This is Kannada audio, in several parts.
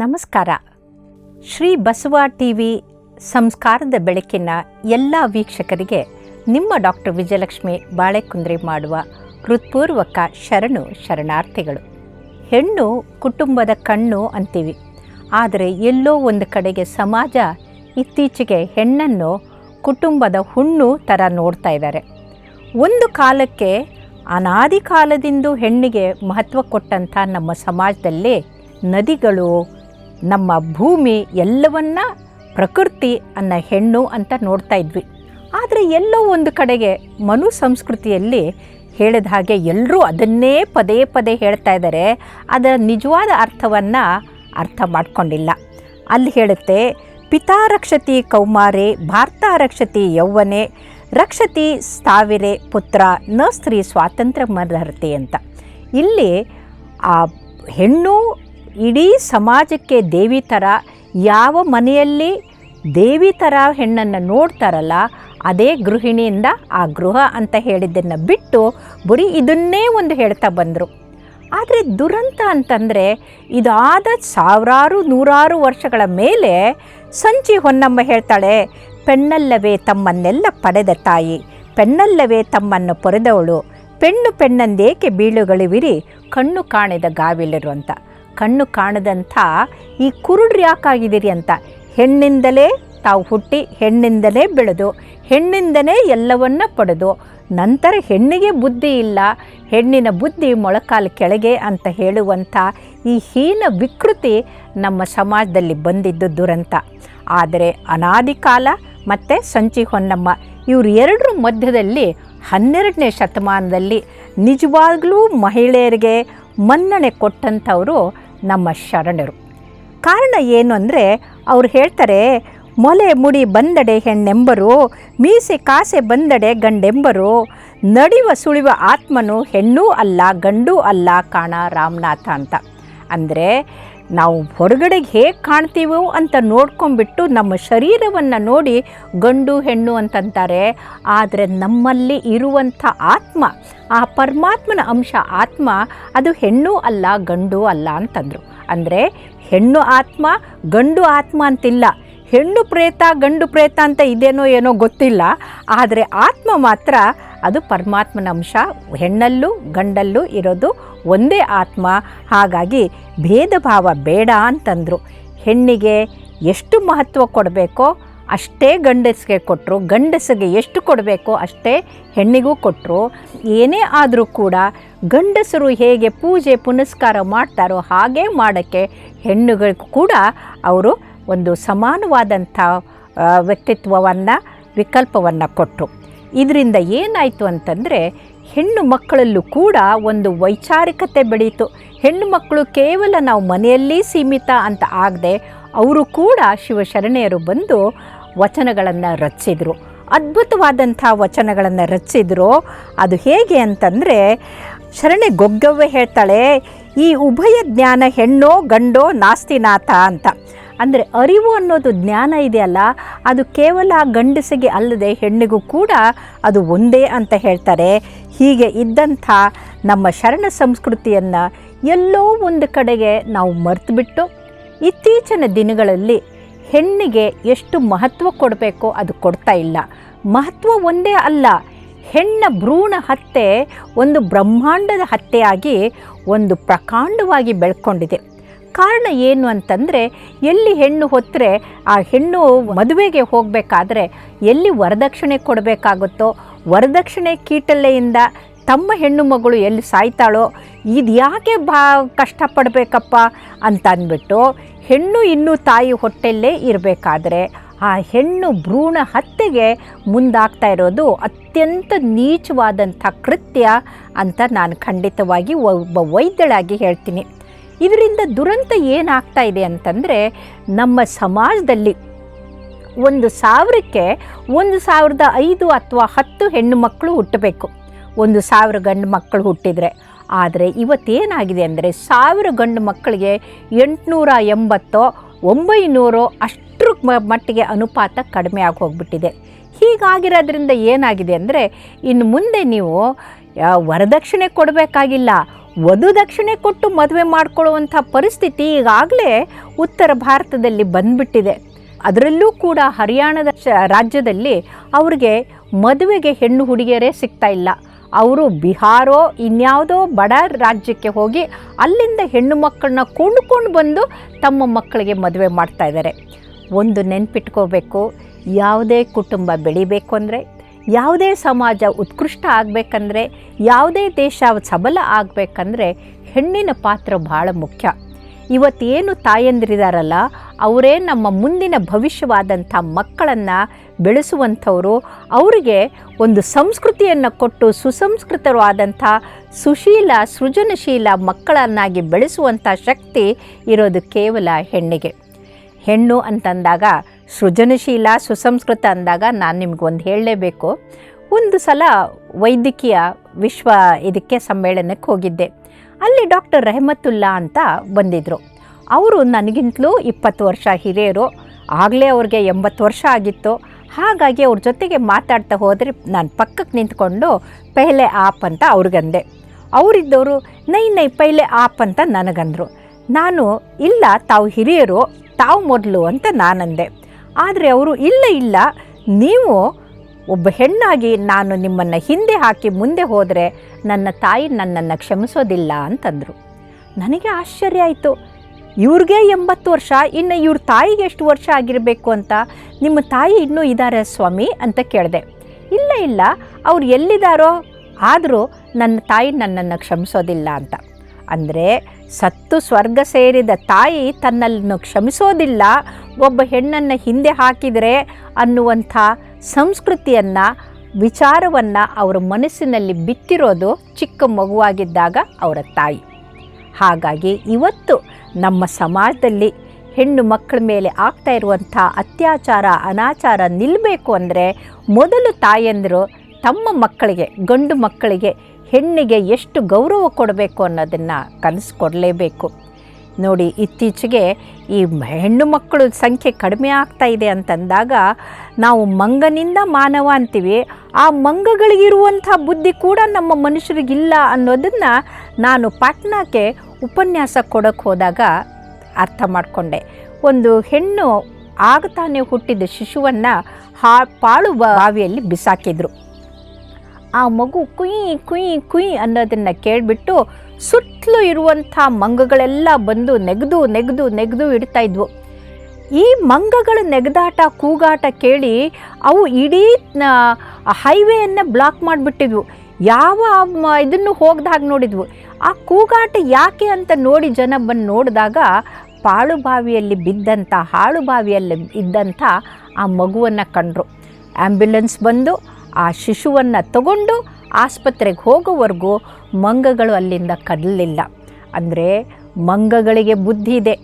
ನಮಸ್ಕಾರ. ಶ್ರೀ ಬಸವ ಟಿ ವಿ ಸಂಸ್ಕಾರದ ಬೆಳಕಿನ ಎಲ್ಲ ವೀಕ್ಷಕರಿಗೆ ನಿಮ್ಮ ಡಾಕ್ಟರ್ ವಿಜಯಲಕ್ಷ್ಮಿ ಬಾಳೆಕುಂದ್ರಿ ಮಾಡುವ ಹೃತ್ಪೂರ್ವಕ ಶರಣು ಶರಣಾರ್ಥಿಗಳು. ಹೆಣ್ಣು ಕುಟುಂಬದ ಕಣ್ಣು ಅಂತೀವಿ. ಆದರೆ ಎಲ್ಲೋ ಒಂದು ಕಡೆಗೆ ಸಮಾಜ ಇತ್ತೀಚೆಗೆ ಹೆಣ್ಣನ್ನು ಕುಟುಂಬದ ಹುಣ್ಣು ಥರ ನೋಡ್ತಾ ಇದ್ದಾರೆ. ಒಂದು ಕಾಲಕ್ಕೆ ಅನಾದಿ ಕಾಲದಿಂದ ಹೆಣ್ಣಿಗೆ ಮಹತ್ವ ಕೊಟ್ಟಂಥ ನಮ್ಮ ಸಮಾಜದಲ್ಲಿ ನದಿಗಳು ನಮ್ಮ ಭೂಮಿ ಎಲ್ಲವನ್ನ ಪ್ರಕೃತಿ ಅನ್ನ ಹೆಣ್ಣು ಅಂತ ನೋಡ್ತಾ ಇದ್ವಿ. ಆದರೆ ಎಲ್ಲೋ ಒಂದು ಕಡೆಗೆ ಮನು ಸಂಸ್ಕೃತಿಯಲ್ಲಿ ಹೇಳಿದ ಹಾಗೆ ಎಲ್ಲರೂ ಅದನ್ನೇ ಪದೇ ಪದೇ ಹೇಳ್ತಾ ಇದ್ದಾರೆ ಅದರ ನಿಜವಾದ ಅರ್ಥವನ್ನು ಅರ್ಥ ಮಾಡಿಕೊಂಡಿಲ್ಲ. ಅಲ್ಲಿ ಹೇಳುತ್ತೆ, ಪಿತಾ ರಕ್ಷತಿ ಕೌಮಾರೆ, ಭಾರತ ರಕ್ಷತಿ ಯೌವನೆ, ರಕ್ಷತಿ ಸ್ಥಾವಿರೆ ಪುತ್ರ, ನ ಸ್ತ್ರೀ ಸ್ವಾತಂತ್ರ್ಯ ಮರಹರ್ತಿ ಅಂತ. ಇಲ್ಲಿ ಆ ಹೆಣ್ಣು ಇಡೀ ಸಮಾಜಕ್ಕೆ ದೇವಿ ಥರ ಯಾವ ಮನೆಯಲ್ಲಿ ದೇವಿ ಥರ ಹೆಣ್ಣನ್ನು ನೋಡ್ತಾರಲ್ಲ, ಅದೇ ಗೃಹಿಣಿಯಿಂದ ಆ ಗೃಹ ಅಂತ ಹೇಳಿದ್ದನ್ನು ಬಿಟ್ಟು ಬರೀ ಇದನ್ನೇ ಒಂದು ಹೇಳ್ತಾ ಬಂದರು. ಆದರೆ ದುರಂತ ಅಂತಂದರೆ ಇದಾದ ಸಾವಿರಾರು ನೂರಾರು ವರ್ಷಗಳ ಮೇಲೆ ಸಂಚಿ ಹೊನ್ನಮ್ಮ ಹೇಳ್ತಾಳೆ, ಪೆಣ್ಣಲ್ಲವೇ ತಮ್ಮನ್ನೆಲ್ಲ ಪಡೆದ ತಾಯಿ, ಪೆಣ್ಣಲ್ಲವೇ ತಮ್ಮನ್ನು ಪೊರೆದವಳು, ಪೆಣ್ಣು ಪೆಣ್ಣಂದೇಕೆ ಬೀಳುಗಳಿವಿರಿ, ಕಣ್ಣು ಕಾಣಿದ ಗಾವಿಲರು ಅಂತ. ಕಣ್ಣು ಕಾಣದಂಥ ಈ ಕುರುಡ್ರು ಯಾಕಾಗಿದ್ದೀರಿ ಅಂತ? ಹೆಣ್ಣಿಂದಲೇ ತಾವು ಹುಟ್ಟಿ, ಹೆಣ್ಣಿಂದಲೇ ಬೆಳೆದು, ಹೆಣ್ಣಿಂದಲೇ ಎಲ್ಲವನ್ನ ಪಡೆದು, ನಂತರ ಹೆಣ್ಣಿಗೆ ಬುದ್ಧಿ ಇಲ್ಲ, ಹೆಣ್ಣಿನ ಬುದ್ಧಿ ಮೊಳಕಾಲು ಕೆಳಗೆ ಅಂತ ಹೇಳುವಂಥ ಈ ಹೀನ ವಿಕೃತಿ ನಮ್ಮ ಸಮಾಜದಲ್ಲಿ ಬಂದಿದ್ದು ದುರಂತ. ಆದರೆ ಅನಾದಿ ಕಾಲ ಮತ್ತು ಸಂಚಿ ಹೊನ್ನಮ್ಮ, ಇವರು ಎರಡರ ಮಧ್ಯದಲ್ಲಿ ಹನ್ನೆರಡನೇ ಶತಮಾನದಲ್ಲಿ ನಿಜವಾಗ್ಲೂ ಮಹಿಳೆಯರಿಗೆ ಮನ್ನಣೆ ಕೊಟ್ಟಂಥವರು ನಮ್ಮ ಶರಣರು. ಕಾರಣ ಏನು ಅಂದರೆ, ಅವ್ರು ಹೇಳ್ತಾರೆ, ಮೊಲೆ ಮುಡಿ ಬಂದಡೆ ಹೆಣ್ಣೆಂಬರು, ಮೀಸೆ ಕಾಸೆ ಬಂದಡೆ ಗಂಡೆಂಬರು, ನಡಿವ ಸುಳಿವ ಆತ್ಮನು ಹೆಣ್ಣೂ ಅಲ್ಲ ಗಂಡೂ ಅಲ್ಲ ಕಾಣ ರಾಮನಾಥ ಅಂತ. ಅಂದರೆ ನಾವು ಹೊರಗಡೆಗೆ ಹೇಗೆ ಕಾಣ್ತೀವೋ ಅಂತ ನೋಡ್ಕೊಂಬಿಟ್ಟು ನಮ್ಮ ಶರೀರವನ್ನು ನೋಡಿ ಗಂಡು ಹೆಣ್ಣು ಅಂತಂತಾರೆ. ಆದರೆ ನಮ್ಮಲ್ಲಿ ಇರುವಂಥ ಆತ್ಮ, ಆ ಪರಮಾತ್ಮನ ಅಂಶ ಆತ್ಮ, ಅದು ಹೆಣ್ಣು ಅಲ್ಲ, ಗಂಡು ಅಲ್ಲ ಅಂತಂದರು. ಅಂದರೆ ಹೆಣ್ಣು ಆತ್ಮ, ಗಂಡು ಆತ್ಮ ಅಂತಿಲ್ಲ. ಹೆಣ್ಣು ಪ್ರೇತ, ಗಂಡು ಪ್ರೇತ ಅಂತ ಇದೇನೋ ಏನೋ ಗೊತ್ತಿಲ್ಲ. ಆದರೆ ಆತ್ಮ ಮಾತ್ರ ಅದು ಪರಮಾತ್ಮನ ಅಂಶ, ಹೆಣ್ಣಲ್ಲೂ ಗಂಡಲ್ಲೂ ಇರೋದು ಒಂದೇ ಆತ್ಮ, ಹಾಗಾಗಿ ಭೇದ ಭಾವ ಬೇಡ ಅಂತಂದರು. ಹೆಣ್ಣಿಗೆ ಎಷ್ಟು ಮಹತ್ವ ಕೊಡಬೇಕೋ ಅಷ್ಟೇ ಗಂಡಸಿಗೆ ಕೊಟ್ಟರು ಗಂಡಸಿಗೆ ಎಷ್ಟು ಕೊಡಬೇಕೋ ಅಷ್ಟೇ ಹೆಣ್ಣಿಗೂ ಕೊಟ್ಟರು ಏನೇ ಆದರೂ ಕೂಡ ಗಂಡಸರು ಹೇಗೆ ಪೂಜೆ, ಪುನಸ್ಕಾರ ಮಾಡ್ತಾರೋ ಹಾಗೇ ಮಾಡೋಕ್ಕೆ ಹೆಣ್ಣುಗಳಿಗೂ ಕೂಡ ಅವರು ಒಂದು ಸಮಾನವಾದಂಥ ವ್ಯಕ್ತಿತ್ವವನ್ನು, ವಿಕಲ್ಪವನ್ನು ಕೊಟ್ಟರು ಇದರಿಂದ ಏನಾಯಿತು ಅಂತಂದರೆ ಹೆಣ್ಣು ಮಕ್ಕಳಲ್ಲೂ ಕೂಡ ಒಂದು ವೈಚಾರಿಕತೆ ಬೆಳೀತು. ಹೆಣ್ಣು ಮಕ್ಕಳು ಕೇವಲ ನಾವು ಮನೆಯಲ್ಲಿ ಸೀಮಿತ ಅಂತ ಆಗದೆ ಅವರು ಕೂಡ ಶಿವಶರಣೆಯರು ಬಂದು ವಚನಗಳನ್ನು ರಚಿಸಿದರು ಅದ್ಭುತವಾದಂಥ ವಚನಗಳನ್ನು ರಚಿಸಿದ್ರು ಅದು ಹೇಗೆ ಅಂತಂದರೆ, ಶರಣೆ ಗೊಗ್ಗವ್ವೆ ಹೇಳ್ತಾಳೆ, ಈ ಉಭಯ ಜ್ಞಾನ ಹೆಣ್ಣೋ ಗಂಡೋ ನಾಸ್ತಿನಾಥ ಅಂತ. ಅಂದರೆ ಅರಿವು ಅನ್ನೋದು ಜ್ಞಾನ ಇದೆಯಲ್ಲ, ಅದು ಕೇವಲ ಗಂಡಸಿಗೆ ಅಲ್ಲದೆ ಹೆಣ್ಣಿಗೂ ಕೂಡ ಅದು ಒಂದೇ ಅಂತ ಹೇಳ್ತಾರೆ. ಹೀಗೆ ಇದ್ದಂಥ ನಮ್ಮ ಶರಣ ಸಂಸ್ಕೃತಿಯನ್ನು ಎಲ್ಲೋ ಒಂದು ಕಡೆಗೆ ನಾವು ಮರೆತುಬಿಟ್ಟು ಇತ್ತೀಚಿನ ದಿನಗಳಲ್ಲಿ ಹೆಣ್ಣಿಗೆ ಎಷ್ಟು ಮಹತ್ವ ಕೊಡಬೇಕೋ ಅದು ಕೊಡ್ತಾ ಇಲ್ಲ. ಮಹತ್ವ ಒಂದೇ ಅಲ್ಲ, ಹೆಣ್ಣ ಭ್ರೂಣ ಹತ್ಯೆ ಒಂದು ಬ್ರಹ್ಮಾಂಡದ ಹತ್ಯೆಯಾಗಿ ಒಂದು ಪ್ರಕಾಂಡವಾಗಿ ಬೆಳ್ಕೊಂಡಿದೆ. ಕಾರಣ ಏನು ಅಂತಂದರೆ, ಎಲ್ಲಿ ಹೆಣ್ಣು ಹೊತ್ತರೆ ಆ ಹೆಣ್ಣು ಮದುವೆಗೆ ಹೋಗಬೇಕಾದ್ರೆ ಎಲ್ಲಿ ವರದಕ್ಷಿಣೆ ಕೊಡಬೇಕಾಗುತ್ತೋ, ವರದಕ್ಷಿಣೆ ಕೀಟಲೆಯಿಂದ ತಮ್ಮ ಹೆಣ್ಣು ಮಗಳು ಎಲ್ಲಿ ಸಾಯ್ತಾಳೋ, ಇದು ಯಾಕೆ ಬಾ ಕಷ್ಟಪಡಬೇಕಪ್ಪ ಅಂತ ಅಂದ್ಬಿಟ್ಟು ಹೆಣ್ಣು ಇನ್ನೂ ತಾಯಿ ಹೊಟ್ಟೆಲ್ಲೇ ಇರಬೇಕಾದ್ರೆ ಆ ಹೆಣ್ಣು ಭ್ರೂಣ ಹತ್ಯೆಗೆ ಮುಂದಾಗ್ತಾ ಇರೋದು ಅತ್ಯಂತ ನೀಚವಾದಂಥ ಕೃತ್ಯ ಅಂತ ನಾನು ಖಂಡಿತವಾಗಿ ಒಬ್ಬ ವೈದ್ಯಳಾಗಿ ಹೇಳ್ತೀನಿ. ಇದರಿಂದ ದುರಂತ ಏನಾಗ್ತಾ ಇದೆ ಅಂತಂದರೆ ನಮ್ಮ ಸಮಾಜದಲ್ಲಿ ಒಂದು ಸಾವಿರಕ್ಕೆ ಒಂದು ಸಾವಿರದ ಐದು ಅಥವಾ ಹತ್ತು ಹೆಣ್ಣು ಮಕ್ಕಳು ಹುಟ್ಟಬೇಕು. ಒಂದು ಸಾವಿರ ಗಂಡು ಮಕ್ಕಳು ಹುಟ್ಟಿದರೆ. ಆದರೆ ಇವತ್ತೇನಾಗಿದೆ ಅಂದರೆ ಸಾವಿರ ಗಂಡು ಮಕ್ಕಳಿಗೆ ಎಂಟುನೂರ ಎಂಬತ್ತೋ ಒಂಬೈನೂರೋ ಅಷ್ಟರ ಮಟ್ಟಿಗೆ ಅನುಪಾತ ಕಡಿಮೆ ಆಗಿ ಹೋಗ್ಬಿಟ್ಟಿದೆ ಹೀಗಾಗಿರೋದ್ರಿಂದ ಏನಾಗಿದೆ ಅಂದರೆ ಇನ್ನು ಮುಂದೆ ನೀವು ವರದಕ್ಷಿಣೆ ಕೊಡಬೇಕಾಗಿಲ್ಲ. ವಧು ದಕ್ಷಿಣೆ ಕೊಟ್ಟು ಮದುವೆ ಮಾಡ್ಕೊಳ್ಳುವಂಥ ಪರಿಸ್ಥಿತಿ ಈಗಾಗಲೇ ಉತ್ತರ ಭಾರತದಲ್ಲಿ ಬಂದ್ಬಿಟ್ಟಿದೆ. ಅದರಲ್ಲೂ ಕೂಡ ಹರಿಯಾಣದ ರಾಜ್ಯದಲ್ಲಿ ಅವ್ರಿಗೆ ಮದುವೆಗೆ ಹೆಣ್ಣು ಹುಡುಗಿಯರೇ ಸಿಗ್ತಾ ಇಲ್ಲ. ಅವರು ಬಿಹಾರೋ ಇನ್ಯಾವುದೋ ಬಡ ರಾಜ್ಯಕ್ಕೆ ಹೋಗಿ ಅಲ್ಲಿಂದ ಹೆಣ್ಣು ಮಕ್ಕಳನ್ನ ಕೊಂಡುಕೊಂಡು ಬಂದು ತಮ್ಮ ಮಕ್ಕಳಿಗೆ ಮದುವೆ ಮಾಡ್ತಾ ಇದ್ದಾರೆ. ಒಂದು ನೆನ್ಪಿಟ್ಕೋಬೇಕು, ಯಾವುದೇ ಕುಟುಂಬ ಬೆಳಿಬೇಕು ಅಂದರೆ ಯಾವುದೇ ಸಮಾಜ ಉತ್ಕೃಷ್ಟ ಆಗಬೇಕಂದ್ರೆ, ಯಾವುದೇ ದೇಶ ಸಬಲ ಆಗಬೇಕಂದ್ರೆ ಹೆಣ್ಣಿನ ಪಾತ್ರ ಭಾಳ ಮುಖ್ಯ. ಇವತ್ತೇನು ತಾಯಂದಿರಿದಾರಲ್ಲ, ಅವರೇ ನಮ್ಮ ಮುಂದಿನ ಭವಿಷ್ಯವಾದಂಥ ಮಕ್ಕಳನ್ನು ಬೆಳೆಸುವಂಥವರು, ಅವರಿಗೆ ಒಂದು ಸಂಸ್ಕೃತಿಯನ್ನು ಕೊಟ್ಟು ಸುಸಂಸ್ಕೃತವಾದಂಥ ಸುಶೀಲ, ಸೃಜನಶೀಲ ಮಕ್ಕಳನ್ನಾಗಿ ಬೆಳೆಸುವಂಥ ಶಕ್ತಿ ಇರೋದು ಕೇವಲ ಹೆಣ್ಣಿಗೆ. ಹೆಣ್ಣು ಅಂತಂದಾಗ ಸೃಜನಶೀಲ ಸುಸಂಸ್ಕೃತ ಅಂದಾಗ ನಾನು ನಿಮ್ಗೊಂದು ಹೇಳಲೇಬೇಕು. ಒಂದು ಸಲ ವೈದ್ಯಕೀಯ ವಿಶ್ವ ಇದಕ್ಕೆ ಸಮ್ಮೇಳನಕ್ಕೆ ಹೋಗಿದ್ದೆ. ಅಲ್ಲಿ ಡಾಕ್ಟರ್ ರೆಹಮತ್ತುಲ್ಲಾ ಅಂತ ಬಂದಿದ್ದರು ಅವರು ನನಗಿಂತಲೂ ಇಪ್ಪತ್ತು ವರ್ಷ ಹಿರಿಯರು. ಆಗಲೇ ಅವ್ರಿಗೆ ಎಂಬತ್ತು ವರ್ಷ ಆಗಿತ್ತು. ಹಾಗಾಗಿ ಅವ್ರ ಜೊತೆಗೆ ಮಾತಾಡ್ತಾ ಹೋದರೆ ನಾನು ಪಕ್ಕಕ್ಕೆ ನಿಂತ್ಕೊಂಡು ಪೆಹ್ಲೆ ಆಪ್ ಅಂತ ಅವ್ರಿಗಂದೆ ಅವರಿದ್ದವರು, ನೈ ನೈ ಪೈಲೆ ಆಪ್ ಅಂತ ನನಗಂದರು. ನಾನು ಇಲ್ಲ, ತಾವು ಹಿರಿಯರು, ತಾವು ಮೊದಲು ಅಂತ ನಾನಂದೆ. ಆದರೆ ಅವರು ಇಲ್ಲ ಇಲ್ಲ. ನೀವು ಒಬ್ಬ ಹೆಣ್ಣಾಗಿ ನಾನು ನಿಮ್ಮನ್ನು ಹಿಂದೆ ಹಾಕಿ ಮುಂದೆ ಹೋದರೆ ನನ್ನ ತಾಯಿ ನನ್ನನ್ನು ಕ್ಷಮಿಸೋದಿಲ್ಲ ಅಂತಂದರು. ನನಗೆ ಆಶ್ಚರ್ಯ ಆಯಿತು. ಇವ್ರಿಗೆ ಎಂಬತ್ತು ವರ್ಷ, ಇನ್ನು ಇವ್ರ ತಾಯಿಗೆ ಎಷ್ಟು ವರ್ಷ ಆಗಿರಬೇಕು ಅಂತ ನಿಮ್ಮ ತಾಯಿ ಇನ್ನೂ ಇದ್ದಾರೆ ಸ್ವಾಮಿ ಅಂತ ಕೇಳಿದೆ. ಇಲ್ಲ ಇಲ್ಲ. ಅವ್ರು ಎಲ್ಲಿದ್ದಾರೋ ಆದರೂ ನನ್ನ ತಾಯಿ ನನ್ನನ್ನು ಕ್ಷಮಿಸೋದಿಲ್ಲ ಅಂತ. ಅಂದರೆ ಸತ್ತು ಸ್ವರ್ಗ ಸೇರಿದ ತಾಯಿ ತನ್ನನ್ನು ಕ್ಷಮಿಸೋದಿಲ್ಲ. ಒಬ್ಬ ಹೆಣ್ಣನ್ನು ಹಿಂದೆ ಹಾಕಿದರೆ ಅನ್ನುವಂಥ ಸಂಸ್ಕೃತಿಯನ್ನು, ವಿಚಾರವನ್ನು ಅವರ ಮನಸ್ಸಿನಲ್ಲಿ ಬಿತ್ತಿರೋದು ಚಿಕ್ಕ ಮಗುವಾಗಿದ್ದಾಗ ಅವರ ತಾಯಿ. ಹಾಗಾಗಿ ಇವತ್ತು ನಮ್ಮ ಸಮಾಜದಲ್ಲಿ ಹೆಣ್ಣು ಮಕ್ಕಳ ಮೇಲೆ ಆಗ್ತಾ ಇರುವಂಥ ಅತ್ಯಾಚಾರ, ಅನಾಚಾರ ನಿಲ್ಲಬೇಕು ಅಂದರೆ ಮೊದಲು ತಾಯಂದಿರು ತಮ್ಮ ಮಕ್ಕಳಿಗೆ, ಗಂಡು ಮಕ್ಕಳಿಗೆ ಹೆಣ್ಣಿಗೆ ಎಷ್ಟು ಗೌರವ ಕೊಡಬೇಕು ಅನ್ನೋದನ್ನು ಕಲಿಸ್ಕೊಡ್ಲೇಬೇಕು. ನೋಡಿ, ಇತ್ತೀಚೆಗೆ ಈ ಹೆಣ್ಣು ಮಕ್ಕಳು ಸಂಖ್ಯೆ ಕಡಿಮೆ ಆಗ್ತಾ ಇದೆ ಅಂತಂದಾಗ ನಾವು ಮಂಗನಿಂದ ಮಾನವ ಅಂತೀವಿ. ಆ ಮಂಗಗಳಿಗಿರುವಂಥ ಬುದ್ಧಿ ಕೂಡ ನಮ್ಮ ಮನುಷ್ಯರಿಗಿಲ್ಲ ಅನ್ನೋದನ್ನು ನಾನು ಪಾಟ್ನಾಕ್ಕೆ ಉಪನ್ಯಾಸ ಕೊಡೋಕ್ಕೆ ಹೋದಾಗ ಅರ್ಥ ಮಾಡಿಕೊಂಡೆ. ಒಂದು ಹೆಣ್ಣು ಆಗ ತಾನೇ ಹುಟ್ಟಿದ ಶಿಶುವನ್ನು ಹಾ ಪಾಳು ಬಾವಿಯಲ್ಲಿ ಬಿಸಾಕಿದ್ರು. ಆ ಮಗು ಕುಯ್ ಕುಯ್ ಕುಯ್ ಅನ್ನೋದನ್ನು ಕೇಳಿಬಿಟ್ಟು ಸುತ್ತಲೂ ಇರುವಂಥ ಮಂಗಗಳೆಲ್ಲ ಬಂದು ನೆಗೆದು ನೆಗೆದು ನೆಗೆದು ಇಡ್ತಾ ಇದ್ವು. ಈ ಮಂಗಗಳ ನೆಗೆದಾಟ, ಕೂಗಾಟ ಕೇಳಿ ಅವು ಇಡೀ ಹೈವೇಯನ್ನು ಬ್ಲಾಕ್ ಮಾಡಿಬಿಟ್ಟಿದ್ವು. ಯಾವ ಇದನ್ನು ಹೋಗ್ದಾಗ ನೋಡಿದ್ವು. ಆ ಕೂಗಾಟ ಯಾಕೆ ಅಂತ ನೋಡಿ ಜನ ಬಂದು ನೋಡಿದಾಗ ಪಾಳು ಬಾವಿಯಲ್ಲಿ ಬಿದ್ದಂಥ, ಹಾಳು ಬಾವಿಯಲ್ಲಿ ಇದ್ದಂಥ ಆ ಮಗುವನ್ನು ಕಂಡರು. ಆ್ಯಂಬ್ಯುಲೆನ್ಸ್ ಬಂದು ಆ ಶಿಶುವನ್ನು ತಗೊಂಡು ಆಸ್ಪತ್ರೆಗೆ ಹೋಗೋವರೆಗೂ ಮಂಗಗಳು ಅಲ್ಲಿಂದ ಕದಲಿಲ್ಲ. ಅಂದರೆ ಮಂಗಗಳಿಗೆ ಬುದ್ಧಿ ಇದೆ.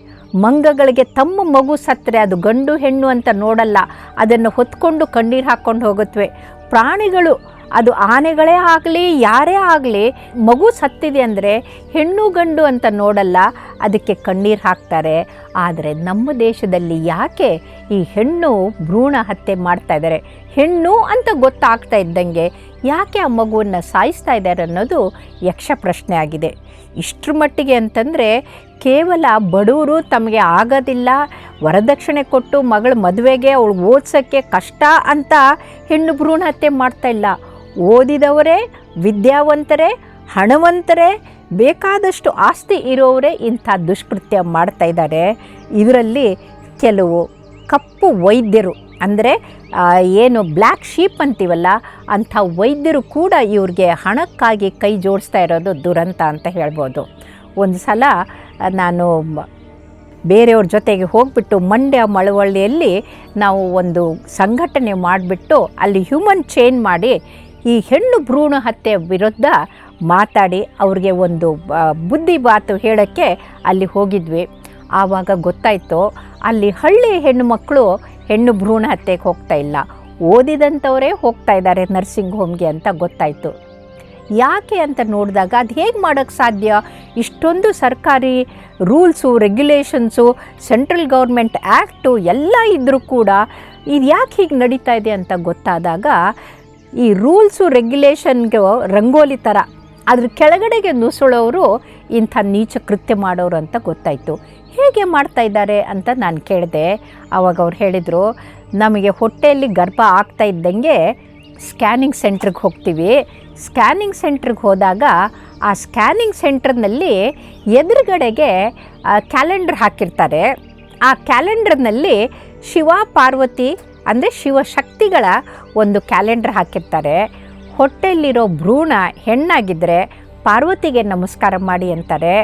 ಮಂಗಗಳಿಗೆ ತಮ್ಮ ಮಗು ಸತ್ತರೆ ಅದು ಗಂಡು ಹೆಣ್ಣು ಅಂತ ನೋಡಲ್ಲ. ಅದನ್ನು ಹೊತ್ಕೊಂಡು ಕಣ್ಣೀರು ಹಾಕ್ಕೊಂಡು ಹೋಗುತ್ತವೆ ಪ್ರಾಣಿಗಳು ಅದು ಆನೆಗಳೇ ಆಗಲಿ, ಯಾರೇ ಆಗಲಿ ಮಗು ಸತ್ತಿದೆ ಅಂದರೆ ಹೆಣ್ಣು ಗಂಡು ಅಂತ ನೋಡಲ್ಲ. ಅದಕ್ಕೆ ಕಣ್ಣೀರು ಹಾಕ್ತಾರೆ. ಆದರೆ ನಮ್ಮ ದೇಶದಲ್ಲಿ ಯಾಕೆ ಈ ಹೆಣ್ಣು ಭ್ರೂಣ ಹತ್ಯೆ ಮಾಡ್ತಾ ಇದ್ದಾರೆ ಹೆಣ್ಣು ಅಂತ ಗೊತ್ತಾಗ್ತಾ ಇದ್ದಂಗೆ ಯಾಕೆ ಆ ಮಗುವನ್ನು ಸಾಯಿಸ್ತಾ ಇದ್ದಾರೆ ಅನ್ನೋದು ಯಕ್ಷ ಪ್ರಶ್ನೆ ಆಗಿದೆ. ಇಷ್ಟರ ಮಟ್ಟಿಗೆ ಅಂತಂದರೆ ಕೇವಲ ಬಡವರು ತಮಗೆ ಆಗೋದಿಲ್ಲ, ವರದಕ್ಷಿಣೆ ಕೊಟ್ಟು ಮಗಳ ಮದುವೆಗೆ ಅವಳು ಓದ್ಸೋಕ್ಕೆ ಕಷ್ಟ ಅಂತ ಹೆಣ್ಣು ಭ್ರೂಣ ಹತ್ಯೆ ಮಾಡ್ತಾ ಇಲ್ಲ. ಓದಿದವರೇ, ವಿದ್ಯಾವಂತರೇ, ಹಣವಂತರೇ ಬೇಕಾದಷ್ಟು ಆಸ್ತಿ ಇರೋವರೇ ಇಂಥ ದುಷ್ಕೃತ್ಯ ಮಾಡ್ತಾ ಇದ್ದಾರೆ. ಇದರಲ್ಲಿ ಕೆಲವು ಕಪ್ಪು ವೈದ್ಯರು, ಅಂದರೆ ಏನು ಬ್ಲ್ಯಾಕ್ ಶೀಪ್ ಅಂತೀವಲ್ಲ, ಅಂಥ ವೈದ್ಯರು ಕೂಡ ಇವ್ರಿಗೆ ಹಣಕ್ಕಾಗಿ ಕೈ ಜೋಡಿಸ್ತಾ ಇರೋದು ದುರಂತ ಅಂತ ಹೇಳ್ಬೋದು. ಒಂದು ಸಲ, ನಾನು ಬೇರೆಯವ್ರ ಜೊತೆಗೆ ಹೋಗ್ಬಿಟ್ಟು ಮಂಡ್ಯ ಮಳವಳ್ಳಿಯಲ್ಲಿ ನಾವು ಒಂದು ಸಂಘಟನೆ ಮಾಡಿಬಿಟ್ಟು ಅಲ್ಲಿ ಹ್ಯೂಮನ್ ಚೇನ್ ಮಾಡಿ ಈ ಹೆಣ್ಣು ಭ್ರೂಣ ಹತ್ಯೆ ವಿರುದ್ಧ ಮಾತಾಡಿ ಅವ್ರಿಗೆ ಒಂದು ಬುದ್ಧಿ ಮಾತು ಹೇಳೋಕ್ಕೆ ಅಲ್ಲಿ ಹೋಗಿದ್ವಿ. ಆವಾಗ ಗೊತ್ತಾಯಿತು, ಅಲ್ಲಿ ಹಳ್ಳಿ ಹೆಣ್ಣು ಮಕ್ಕಳು ಹೆಣ್ಣು ಭ್ರೂಣ ಹತ್ಯೆಗೆ ಹೋಗ್ತಾ ಇಲ್ಲ. ಓದಿದಂಥವರೇ ಹೋಗ್ತಾ ಇದ್ದಾರೆ ನರ್ಸಿಂಗ್ ಹೋಮ್ಗೆ ಅಂತ ಗೊತ್ತಾಯಿತು. ಯಾಕೆ ಅಂತ ನೋಡಿದಾಗ ಅದು ಹೇಗೆ ಮಾಡೋಕ್ಕೆ ಸಾಧ್ಯ? ಇಷ್ಟೊಂದು ಸರ್ಕಾರಿ rules regulations central government act ಎಲ್ಲ ಇದ್ದರೂ ಕೂಡ ಇದು ಯಾಕೆ ಹೀಗೆ ನಡೀತಾ ಇದೆ ಅಂತ ಗೊತ್ತಾದಾಗ ಈ ರೂಲ್ಸು ರೆಗ್ಯುಲೇಷನ್ಗೆ ರಂಗೋಲಿ ಥರ ಅದ್ರ ಕೆಳಗಡೆಗೆ ನುಸುಳೋರು ಇಂಥ ನೀಚ ಕೃತ್ಯ ಮಾಡೋರು ಅಂತ ಗೊತ್ತಾಯಿತು. ಹೇಗೆ ಮಾಡ್ತಾ ಇದ್ದಾರೆ ಅಂತ ನಾನು ಕೇಳಿದೆ. ಆವಾಗ ಅವ್ರು ಹೇಳಿದರು, ನಮಗೆ ಹೊಟ್ಟೆಯಲ್ಲಿ ಗರ್ಭ ಆಗ್ತಾ ಇದ್ದಂಗೆ ಸ್ಕ್ಯಾನಿಂಗ್ ಸೆಂಟ್ರಿಗೆ ಹೋಗ್ತೀವಿ. ಸ್ಕ್ಯಾನಿಂಗ್ ಸೆಂಟ್ರಿಗೆ ಹೋದಾಗ ಆ ಸ್ಕ್ಯಾನಿಂಗ್ ಸೆಂಟ್ರ್ನಲ್ಲಿ ಎದುರುಗಡೆಗೆ ಕ್ಯಾಲೆಂಡರ್ ಹಾಕಿರ್ತಾರೆ. ಆ ಕ್ಯಾಲೆಂಡರ್ನಲ್ಲಿ ಶಿವ ಪಾರ್ವತಿ ಅಂದರೆ ಶಿವಶಕ್ತಿಗಳ ಒಂದು ಕ್ಯಾಲೆಂಡರ್ ಹಾಕಿರ್ತಾರೆ. ಹೊಟ್ಟೆಯಲ್ಲಿರೋ ಭ್ರೂಣ ಹೆಣ್ಣಾಗಿದ್ದರೆ ಪಾರ್ವತಿಗೆ ನಮಸ್ಕಾರ ಮಾಡಿ ಅಂತಾರೆ.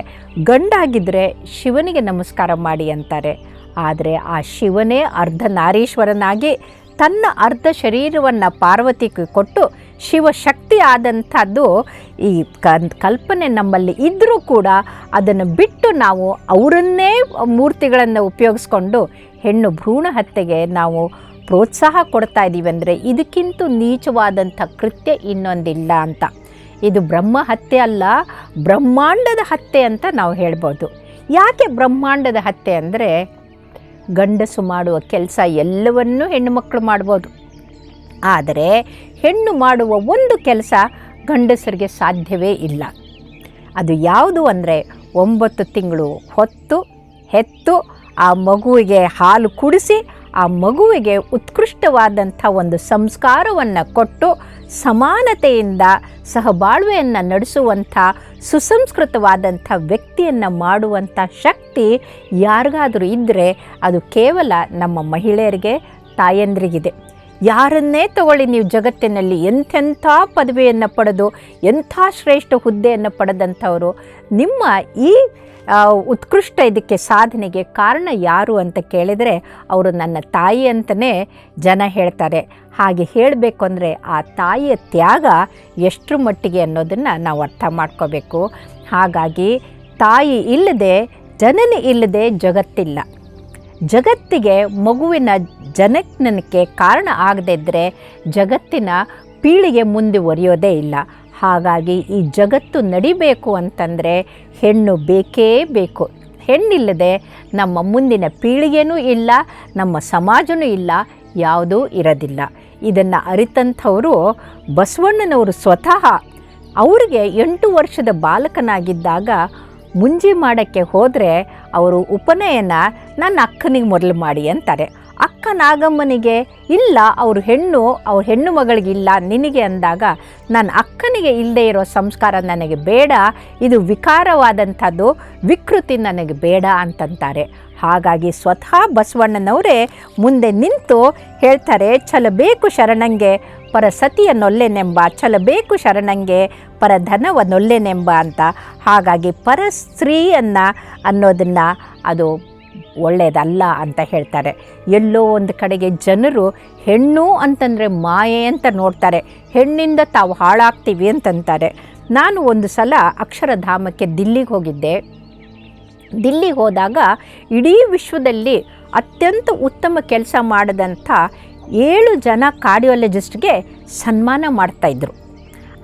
ಗಂಡಾಗಿದ್ದರೆ ಶಿವನಿಗೆ ನಮಸ್ಕಾರ ಮಾಡಿ ಅಂತಾರೆ. ಆದರೆ ಆ ಶಿವನೇ ಅರ್ಧನಾರೀಶ್ವರನಾಗಿ ತನ್ನ ಅರ್ಧ ಶರೀರವನ್ನು ಪಾರ್ವತಿಗೆ ಕೊಟ್ಟು ಶಿವಶಕ್ತಿ ಆದಂಥದ್ದು ಈ ಕಲ್ಪನೆ ನಮ್ಮಲ್ಲಿ ಇದ್ದರೂ ಕೂಡ ಅದನ್ನು ಬಿಟ್ಟು ನಾವು ಅವರನ್ನೇ ಮೂರ್ತಿಗಳನ್ನು ಉಪಯೋಗಿಸ್ಕೊಂಡು ಹೆಣ್ಣು ಭ್ರೂಣ ಹತ್ಯೆಗೆ ನಾವು ಪ್ರೋತ್ಸಾಹ ಕೊಡ್ತಾ ಇದ್ದೀವಿ ಅಂದರೆ ಇದಕ್ಕಿಂತ ನೀಚವಾದಂಥ ಕೃತ್ಯ ಇನ್ನೊಂದಿಲ್ಲ ಅಂತ. ಇದು ಬ್ರಹ್ಮ ಹತ್ಯೆ ಅಲ್ಲ, ಬ್ರಹ್ಮಾಂಡದ ಹತ್ಯೆ ಅಂತ ನಾವು ಹೇಳ್ಬೋದು. ಯಾಕೆ ಬ್ರಹ್ಮಾಂಡದ ಹತ್ಯೆ ಅಂದರೆ ಗಂಡಸು ಮಾಡುವ ಕೆಲಸ ಎಲ್ಲವನ್ನೂ ಹೆಣ್ಣುಮಕ್ಕಳು ಮಾಡ್ಬೋದು. ಆದರೆ ಹೆಣ್ಣು ಮಾಡುವ ಒಂದು ಕೆಲಸ ಗಂಡಸರಿಗೆ ಸಾಧ್ಯವೇ ಇಲ್ಲ. ಅದು ಯಾವುದು ಅಂದರೆ ಒಂಬತ್ತು ತಿಂಗಳು ಹೊತ್ತು, ಹೆತ್ತು ಆ ಮಗುವಿಗೆ ಹಾಲು ಕುಡಿಸಿ ಆ ಮಗುವಿಗೆ ಉತ್ಕೃಷ್ಟವಾದಂಥ ಒಂದು ಸಂಸ್ಕಾರವನ್ನು ಕೊಟ್ಟು ಸಮಾನತೆಯಿಂದ ಸಹಬಾಳ್ವೆಯನ್ನು ನಡೆಸುವಂಥ, ಸುಸಂಸ್ಕೃತವಾದಂಥ ವ್ಯಕ್ತಿಯನ್ನು ಮಾಡುವಂಥ ಶಕ್ತಿ ಯಾರಿಗಾದರೂ ಇದ್ದರೆ ಅದು ಕೇವಲ ನಮ್ಮ ಮಹಿಳೆಯರಿಗೆ, ತಾಯಂದ್ರಿಗಿದೆ. ಯಾರನ್ನೇ ತಗೊಳ್ಳಿ ನೀವು ಜಗತ್ತಿನಲ್ಲಿ ಎಂಥೆಂಥ ಪದವಿಯನ್ನು ಪಡೆದು, ಎಂಥ ಶ್ರೇಷ್ಠ ಹುದ್ದೆಯನ್ನು ಪಡೆದಂಥವರು, ನಿಮ್ಮ ಈ ಉತ್ಕೃಷ್ಟ ಇದಕ್ಕೆ ಸಾಧನೆಗೆ ಕಾರಣ ಯಾರು ಅಂತ ಕೇಳಿದರೆ ಅವರು ನನ್ನ ತಾಯಿ ಅಂತಲೇ ಜನ ಹೇಳ್ತಾರೆ. ಹಾಗೆ ಹೇಳಬೇಕು ಅಂದರೆ ಆ ತಾಯಿಯ ತ್ಯಾಗ ಎಷ್ಟರ ಮಟ್ಟಿಗೆ ಅನ್ನೋದನ್ನು ನಾವು ಅರ್ಥ ಮಾಡ್ಕೋಬೇಕು. ಹಾಗಾಗಿ ತಾಯಿ ಇಲ್ಲದೆ ಜನನಿ ಇಲ್ಲದೆ ಜಗತ್ತಿಲ್ಲ. ಜಗತ್ತಿಗೆ ಮಗುವಿನ ಜನಜ್ಞನಕ್ಕೆ ಕಾರಣ ಆಗದಿದ್ದರೆ ಜಗತ್ತಿನ ಪೀಳಿಗೆ ಮುಂದುವರಿಯೋದೇ ಇಲ್ಲ. ಹಾಗಾಗಿ ಈ ಜಗತ್ತು ನಡಿಬೇಕು ಅಂತಂದರೆ ಹೆಣ್ಣು ಬೇಕೇ ಬೇಕು. ಹೆಣ್ಣಿಲ್ಲದೆ ನಮ್ಮ ಮುಂದಿನ ಪೀಳಿಗೆನೂ ಇಲ್ಲ, ನಮ್ಮ ಸಮಾಜನೂ ಇಲ್ಲ, ಯಾವುದೂ ಇರೋದಿಲ್ಲ. ಇದನ್ನು ಅರಿತಂಥವರು ಬಸವಣ್ಣನವರು ಸ್ವತಃ ಅವರಿಗೆ ಎಂಟು ವರ್ಷದ ಬಾಲಕನಾಗಿದ್ದಾಗ ಮುಂಜಿ ಮಾಡೋಕ್ಕೆ ಹೋದರೆ ಅವರು ಉಪನಯನ ನನ್ನ ಅಕ್ಕನಿಗೆ ಮೊದಲು ಮಾಡಿ ಅಂತಾರೆ. ಅಕ್ಕ ನಾಗಮ್ಮನಿಗೆ, ಇಲ್ಲ, ಅವರು ಹೆಣ್ಣು, ಅವ್ರ ಹೆಣ್ಣು ಮಗಳಿಗಿಲ್ಲ ನಿನಗೆ ಅಂದಾಗ ನನ್ನ ಅಕ್ಕನಿಗೆ ಇಲ್ಲದೆ ಇರೋ ಸಂಸ್ಕಾರ ನನಗೆ ಬೇಡ, ಇದು ವಿಕಾರವಾದಂಥದ್ದು, ವಿಕೃತಿ ನನಗೆ ಬೇಡ ಅಂತಂತಾರೆ. ಹಾಗಾಗಿ ಸ್ವತಃ ಬಸವಣ್ಣನವರೇ ಮುಂದೆ ನಿಂತು ಹೇಳ್ತಾರೆ ಛಲಬೇಕು ಶರಣಂಗೆ ಪರ ಸತಿಯ ನೊಲ್ಲೆನೆಂಬ ಛಲಬೇಕು ಶರಣಂಗೆ ಪರ ಧನವ ನೊಲ್ಲೆನೆಂಬ ಅಂತ. ಹಾಗಾಗಿ ಪರ ಸ್ತ್ರೀಯನ್ನು ಅನ್ನೋದನ್ನು ಅದು ಒಳ್ಳೆಯದಲ್ಲ ಅಂತ ಹೇಳ್ತಾರೆ. ಎಲ್ಲೋ ಒಂದು ಕಡೆಗೆ ಜನರು ಹೆಣ್ಣು ಅಂತಂದರೆ ಮಾಯೆ ಅಂತ ನೋಡ್ತಾರೆ. ಹೆಣ್ಣಿಂದ ತಾವು ಹಾಳಾಗ್ತೀವಿ ಅಂತಂತಾರೆ. ನಾನು ಒಂದು ಸಲ ಅಕ್ಷರಧಾಮಕ್ಕೆ ದಿಲ್ಲಿಗೆ ಹೋಗಿದ್ದೆ. ದಿಲ್ಲಿಗೆ ಹೋದಾಗ ಇಡೀ ವಿಶ್ವದಲ್ಲಿ ಅತ್ಯಂತ ಉತ್ತಮ ಕೆಲಸ ಮಾಡಿದಂಥ ಏಳು ಜನ ಕಾರ್ಡಿಯಾಲಜಿಸ್ಟ್ಗೆ ಸನ್ಮಾನ ಮಾಡ್ತಾಯಿದ್ರು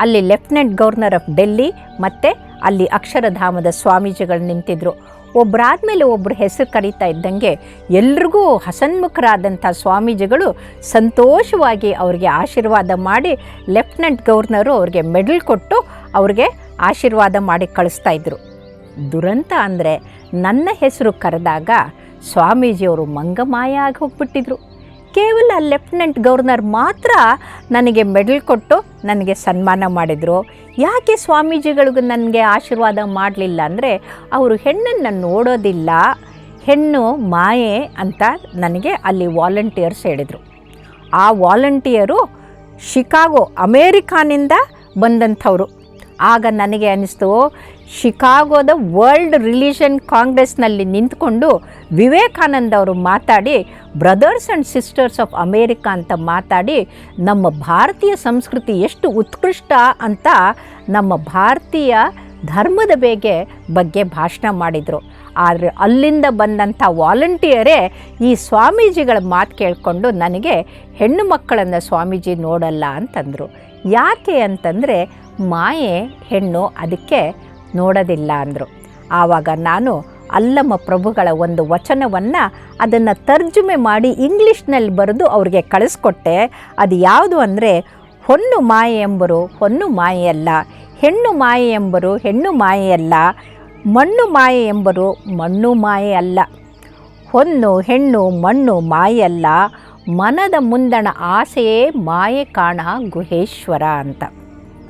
ಅಲ್ಲಿ ಲೆಫ್ಟಿನೆಂಟ್ ಗವರ್ನರ್ ಆಫ್ ಡೆಲ್ಲಿ ಮತ್ತು ಅಲ್ಲಿ ಅಕ್ಷರಧಾಮದ ಸ್ವಾಮೀಜಿಗಳು ನಿಂತಿದ್ದರು ಒಬ್ಬರಾದ್ಮೇಲೆ ಒಬ್ಬರು ಹೆಸರು ಕರೀತಾ ಇದ್ದಂಗೆ ಎಲ್ರಿಗೂ ಹಸನ್ಮುಖರಾದಂಥ ಸ್ವಾಮೀಜಿಗಳು ಸಂತೋಷವಾಗಿ ಅವರಿಗೆ ಆಶೀರ್ವಾದ ಮಾಡಿ ಲೆಫ್ಟಿನೆಂಟ್ ಗವರ್ನರು ಅವ್ರಿಗೆ ಮೆಡಲ್ ಕೊಟ್ಟು ಅವ್ರಿಗೆ ಆಶೀರ್ವಾದ ಮಾಡಿ ಕಳಿಸ್ತಾ ಇದ್ದರು ದುರಂತ ಅಂದರೆ ನನ್ನ ಹೆಸರು ಕರೆದಾಗ ಸ್ವಾಮೀಜಿಯವರು ಮಂಗಮಾಯ ಆಗಿ ಹೋಗ್ಬಿಟ್ಟಿದ್ರು. ಕೇವಲ ಲೆಫ್ಟಿನೆಂಟ್ ಗವರ್ನರ್ ಮಾತ್ರ ನನಗೆ ಮೆಡಲ್ ಕೊಟ್ಟು ನನಗೆ ಸನ್ಮಾನ ಮಾಡಿದರು. ಯಾಕೆ ಸ್ವಾಮೀಜಿಗಳಿಗೂ ನನಗೆ ಆಶೀರ್ವಾದ ಮಾಡಲಿಲ್ಲ ಅಂದರೆ ಅವರು ಹೆಣ್ಣನ್ನು ನೋಡೋದಿಲ್ಲ, ಹೆಣ್ಣು ಮಾಯೆ ಅಂತ ನನಗೆ ಅಲ್ಲಿ ವಾಲಂಟಿಯರ್ಸ್ ಹೇಳಿದರು. ಆ ವಾಲಂಟಿಯರು ಶಿಕಾಗೋ, ಅಮೇರಿಕಾನಿಂದ ಬಂದಂಥವರು. ಆಗ ನನಗೆ ಅನ್ನಿಸ್ತು ಶಿಕಾಗೋದ ವರ್ಲ್ಡ್ ರಿಲಿಜನ್ ಕಾಂಗ್ರೆಸ್ನಲ್ಲಿ ನಿಂತ್ಕೊಂಡು ವಿವೇಕಾನಂದ ಅವರು ಮಾತಾಡಿ, brothers and sisters of America ಅಂತ ಮಾತಾಡಿ, ನಮ್ಮ ಭಾರತೀಯ ಸಂಸ್ಕೃತಿ ಎಷ್ಟು ಉತ್ಕೃಷ್ಟ ಅಂತ ನಮ್ಮ ಭಾರತೀಯ ಧರ್ಮದ ಬೇಗೆ ಬಗ್ಗೆ ಭಾಷಣ ಮಾಡಿದರು. ಆದರೆ ಅಲ್ಲಿಂದ ಬಂದಂಥ ವಾಲಂಟಿಯರೇ ಈ ಸ್ವಾಮೀಜಿಗಳ ಮಾತು ಕೇಳಿಕೊಂಡು ನನಗೆ ಹೆಣ್ಣು ಮಕ್ಕಳನ್ನು ಸ್ವಾಮೀಜಿ ನೋಡಲ್ಲ ಅಂತಂದರು. ಯಾಕೆ ಅಂತಂದರೆ, ಮಾಯೆ ಹೆಣ್ಣು, ಅದಕ್ಕೆ ನೋಡೋದಿಲ್ಲ ಅಂದರು. ಆವಾಗ ನಾನು ಅಲ್ಲಮ್ಮ ಪ್ರಭುಗಳ ಒಂದು ವಚನವನ್ನು ಅದನ್ನು ತರ್ಜುಮೆ ಮಾಡಿ ಇಂಗ್ಲೀಷ್ನಲ್ಲಿ ಬರೆದು ಅವ್ರಿಗೆ ಕಳಿಸ್ಕೊಟ್ಟೆ. ಅದು ಯಾವುದು ಅಂದರೆ, ಹೊನ್ನು ಮಾಯೆ ಎಂಬರು ಹೊನ್ನು ಮಾಯೆಯಲ್ಲ ಹೆಣ್ಣು ಮಾಯೆ ಎಂಬರು ಹೆಣ್ಣು ಮಾಯೆಯಲ್ಲ ಮಣ್ಣು ಮಾಯೆ ಎಂಬರು ಮಣ್ಣು ಮಾಯೆ ಅಲ್ಲ, ಹೊನ್ನು ಹೆಣ್ಣು ಮಣ್ಣು ಮಾಯಲ್ಲ ಮನದ ಮುಂದಣ ಆಸೆಯೇ ಮಾಯೆ ಕಾಣ ಗುಹೇಶ್ವರ ಅಂತ.